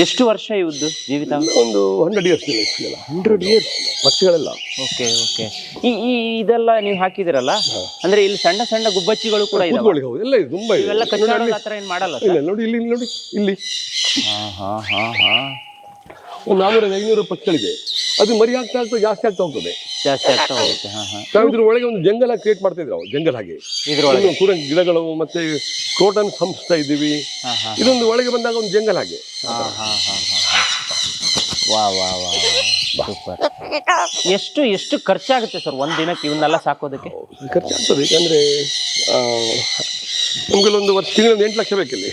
ಎಷ್ಟು ವರ್ಷ ಇವ್ದು ಜೀವಿತ? ಒಂದು ಹಂಡ್ರೆಡ್ ಇಯರ್ಸ್ ಇಲ್ಲ ಹಂಡ್ರೆಡ್ ಇಯರ್ಸ್ ಪಕ್ಷಿಗಳೆಲ್ಲ ಓಕೆ ಓಕೆ. ಈ ಈ ಇದೆಲ್ಲ ನೀವು ಹಾಕಿದಿರಲ್ಲ ಅಂದ್ರೆ ಇಲ್ಲಿ ಸಣ್ಣ ಸಣ್ಣ ಗುಬ್ಬಚ್ಚಿಗಳು ಕೂಡ ಇದಾವೆ? ಕೂತ್ಕೊಳ್ಳಿ ಹೌದು. ಎಲ್ಲ ಇದೆ ತುಂಬಾ ಇದೆ. ಇವೆಲ್ಲ ಕಚ್ಚಾಡೋದು ಆ ಥರ ಏನು ಮಾಡಲ್ಲ ಇಲ್ಲ ನೋಡಿ ಇಲ್ಲಿ ಇಲ್ಲಿ ನೋಡಿ ಇಲ್ಲಿ. ಹಾ ಹಾ ಹಾ ಹಾ. ಒಂದು ನಾನ್ನೂರ ಐನೂರು ಪಕ್ಷಿಗಳಿದೆ ಅದು ಮರಿ ಆಗ್ತಾ ಆಗ್ತಾ ಜಾಸ್ತಿ ಆಗ್ತಾ ಹೋಗ್ತದೆ. ಜಾಸ್ತಿ ಆಗ್ತಾ ಹೋಗುತ್ತೆ ಹಾ ಹಾ. ನಾವು ಇದ್ರ ಒಳಗೆ ಒಂದು ಜಂಗಲ ಕ್ರಿಯೇಟ್ ಮಾಡ್ತಾ ಇದ್ರು ನಾವು ಜಂಗಲ್ ಹಾಗೆ. ಇದ್ರೊಳಗೆ. ಕೂಡ ಗಿಡಗಳು ಮತ್ತೆ ಕ್ರೋಟನ್ ಸಂಸ್ಥಾ ಇದ್ದೀವಿ. ಹಾ ಹಾ ಇದೊಂದು ಒಳಗೆ ಬಂದಾಗ ಒಂದು ಜಂಗಲ್ ಹಾಗೆ. ಹಾ ಹಾ ಹಾ ಹಾ ವಾ ವಾ ವಾ ಸೂಪರ್. ಎಷ್ಟು ಎಷ್ಟು ಖರ್ಚಾಗುತ್ತೆ ಸರ್ ಒಂದ್ ದಿನಕ್ಕೆ ಇವನ್ನೆಲ್ಲ ಸಾಕೋದಕ್ಕೆ? ಖರ್ಚಾಗ್ತದೆ. ಯಾಕಂದ್ರೆ ಆ, ನಮ್ಗೆಲ್ಲ ಒಂದು ವರ್ಷ ತಿಂಗಳ ಎಂಟು ಲಕ್ಷ ಬೇಕಿಲ್ಲಿ.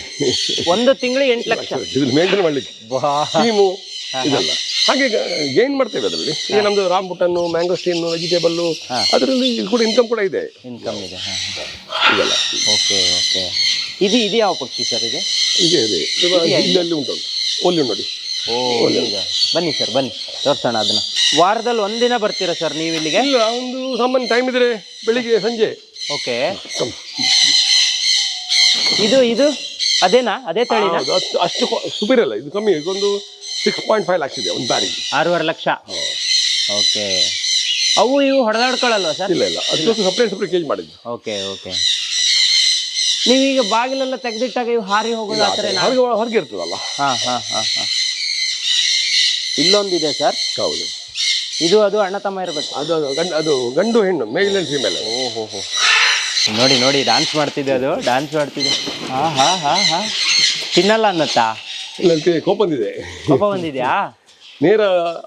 ಒಂದು ತಿಂಗಳಿಗೆ ಎಂಟು ಲಕ್ಷ. ಮೇಂಟೈನ್ ಮಾಡ್ಲಿಕ್ಕೆ. ಟೀಮು ಇದೆಲ್ಲ. ಹಾಗೆ ಗೇನ್ ಮಾಡ್ತೇವೆ ಅದರಲ್ಲಿ. ಈಗ ನಮ್ದು ಮ್ಯಾಂಗೋ ಸ್ಟೀನ್ ವೆಜಿಟೇಬಲ್ಲು ಅದರಲ್ಲಿ ಇದು ಕೂಡ ಇನ್ಕಮ್ ಕೂಡ ಇದೆ. ಇನ್ಕಮ್ ಇದೆ ಇದೆಲ್ಲ. Okay okay. ಇದು ಇದು ಯಾವ ಪಕ್ಷಿ ಸರ್ ಇದೆ ಹೀಗೆ ಇದೆ? ಇಲ್ಲಿ ಉಂಟು. ಒಲ್ಲಿ ನೋಡಿ. ಓ ಬನ್ನಿ ಸರ್ ಬನ್ನಿ. ತೋರ್ಸೋಣ ಅದನ್ನ. ವಾರದಲ್ಲಿ ಒಂದಿನ ಬರ್ತೀರಾ ಸರ್ ನೀವು ಇಲ್ಲಿಗೆ? ಇಲ್ಲ ಒಂದು ಸಾಮಾನ್ಯ ಟೈಮ್ ಇದ್ರೆ ಬೆಳಿಗ್ಗೆ ಸಂಜೆ. ಓಕೆ. ಇದು ಇದು? ಅದೇನಾ? ಅದೇ ತಳಿ ಅಷ್ಟು ಸುಪೀರಿಯರ್ ಇದು ಕಮ್ಮಿ. ಇದೊಂದು ಸಿಕ್ಸ್ ಪಾಯಿಂಟ್ ಫೈವ್ ಲ್ಯಾಕ್ಸ್ ಇದೆ ಒಂದು ಬ್ಯಾರಿಗೆ ಆರೂವರೆ ಲಕ್ಷ. ಓಕೆ. ಅವು ಇವು ಹೊಡೆದಾಡ್ಕೊಳ್ಳಲ್ವಾ ಸರ್? ಇಲ್ಲ ಇಲ್ಲ. ಅದಕ್ಕೋಸ್ಕರ ಸಪ್ರೇಟ್ ಸಪ್ರೇಟ್ ಕೇಜ್ ಮಾಡಿದ್ದು ಓಕೆ ಓಕೆ. ನೀವೀಗ ಬಾಗಿಲೆಲ್ಲ ತೆಗೆದಿಟ್ಟಾಗ ಇವು ಹಾರಿ ಹೋಗೋದು ಆ ಥರ ಹೊರಗೆ ಹೊರಗೆ ಇರ್ತದಲ್ಲ. ಹಾಂ ಹಾಂ ಹಾಂ ಹಾಂ. ಇಲ್ಲೊಂದಿದೆ ಸರ್? ಹೌದು. ಇದು ಅದು ಅಣ್ಣ ತಮ್ಮ ಇರಬೇಕು. ಅದು ಅದು ಗಂಡು ಅದು ಗಂಡು ಹೆಣ್ಣು ಮೇಲ್ ಅಂಡ್ ಫೀಮೇಲ್ ಓಹೋ ಹೋ. ನೋಡಿ ನೋಡಿ ಡ್ಯಾನ್ಸ್ ಮಾಡ್ತಿದೆ ಅದು ಡ್ಯಾನ್ಸ್ ಮಾಡ್ತಿದೆ. ಹಾಂ ಹಾ ಹಾ ಹಾ. ತಿನ್ನಲ್ಲ ಅನ್ನತ್ತಾ? ಅಂತ ಕೋಪ ಬಂದಿದೆ. ಕೋಪ ಬಂದಿದ್ಯಾ? ನೇರ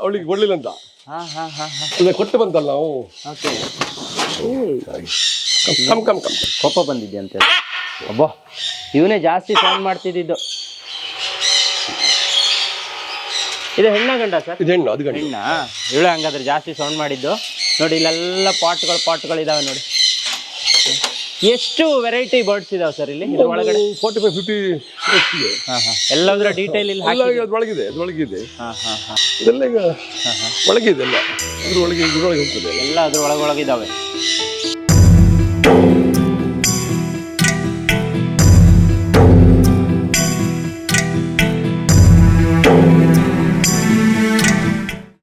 ಅವಳಿಗೆ ಕೊಡ್ಲಿಲ್ಲ ಅಂತ. ಹಾ ಹಾ ಹಾ ಹಾ. ಇಲ್ಲ ಕೊಟ್ಟು ಬಂತಲ್ಲ ನಾವು ಕಮ್ ಕಮ್ ಕಮ್. ಕೋಪ ಬಂದಿದ್ಯಾ ಅಂತ ಅಬ್ಬೋ ಇವನೇ ಜಾಸ್ತಿ ಸೌಂಡ್ ಮಾಡ್ತಿದ್ದಿದ್ದು. ಇದು ಹೆಣ್ಣ ಗಂಡ ಸರ್? ಇದು ಹೆಣ್ಣು ಅದು ಗಂಡ. ಹೆಣ್ಣ? ಇವಳು ಹಂಗಾದ್ರೆ ಜಾಸ್ತಿ ಸೌಂಡ್ ಮಾಡಿದ್ದು. ನೋಡಿ ಇಲ್ಲೆಲ್ಲ ಪಾಟ್ಗಳು ಪಾಟ್ಗಳು ಇದಾವೆ ನೋಡಿ. ಎಷ್ಟು ವೆರೈಟಿ ಬರ್ಡ್ಸ್ ಇದಾವೆ ಸರ್ ಇಲ್ಲಿ? ಇದ್ರ ಒಳಗಡೆ. ಫೋರ್ಟಿ ಫೈವ್ ಫಿಫ್ಟಿ ಇದೆ ಹಾ ಹಾ. ಎಲ್ಲದರ ಡೀಟೇಲ್ ಇಲ್ಲಿ ಎಲ್ಲ ಹಾಕಿ ಈಗ ಅದ್ರೊಳಗಿದೆ ಅದ್ರೊಳಗಿದೆ ಹಾ ಹಾ ಹಾ. ಇದೆಲ್ಲ ಈಗ ಒಳಗೆ ಇದೆ ಎಲ್ಲ. ಅದ್ರೊಳಗೆ ಇದ್ರೊಳಗೆ ಹೋಗ್ತದೆ ಎಲ್ಲ. ಅದ್ರ ಒಳಗೊಳಗಿದಾವೆ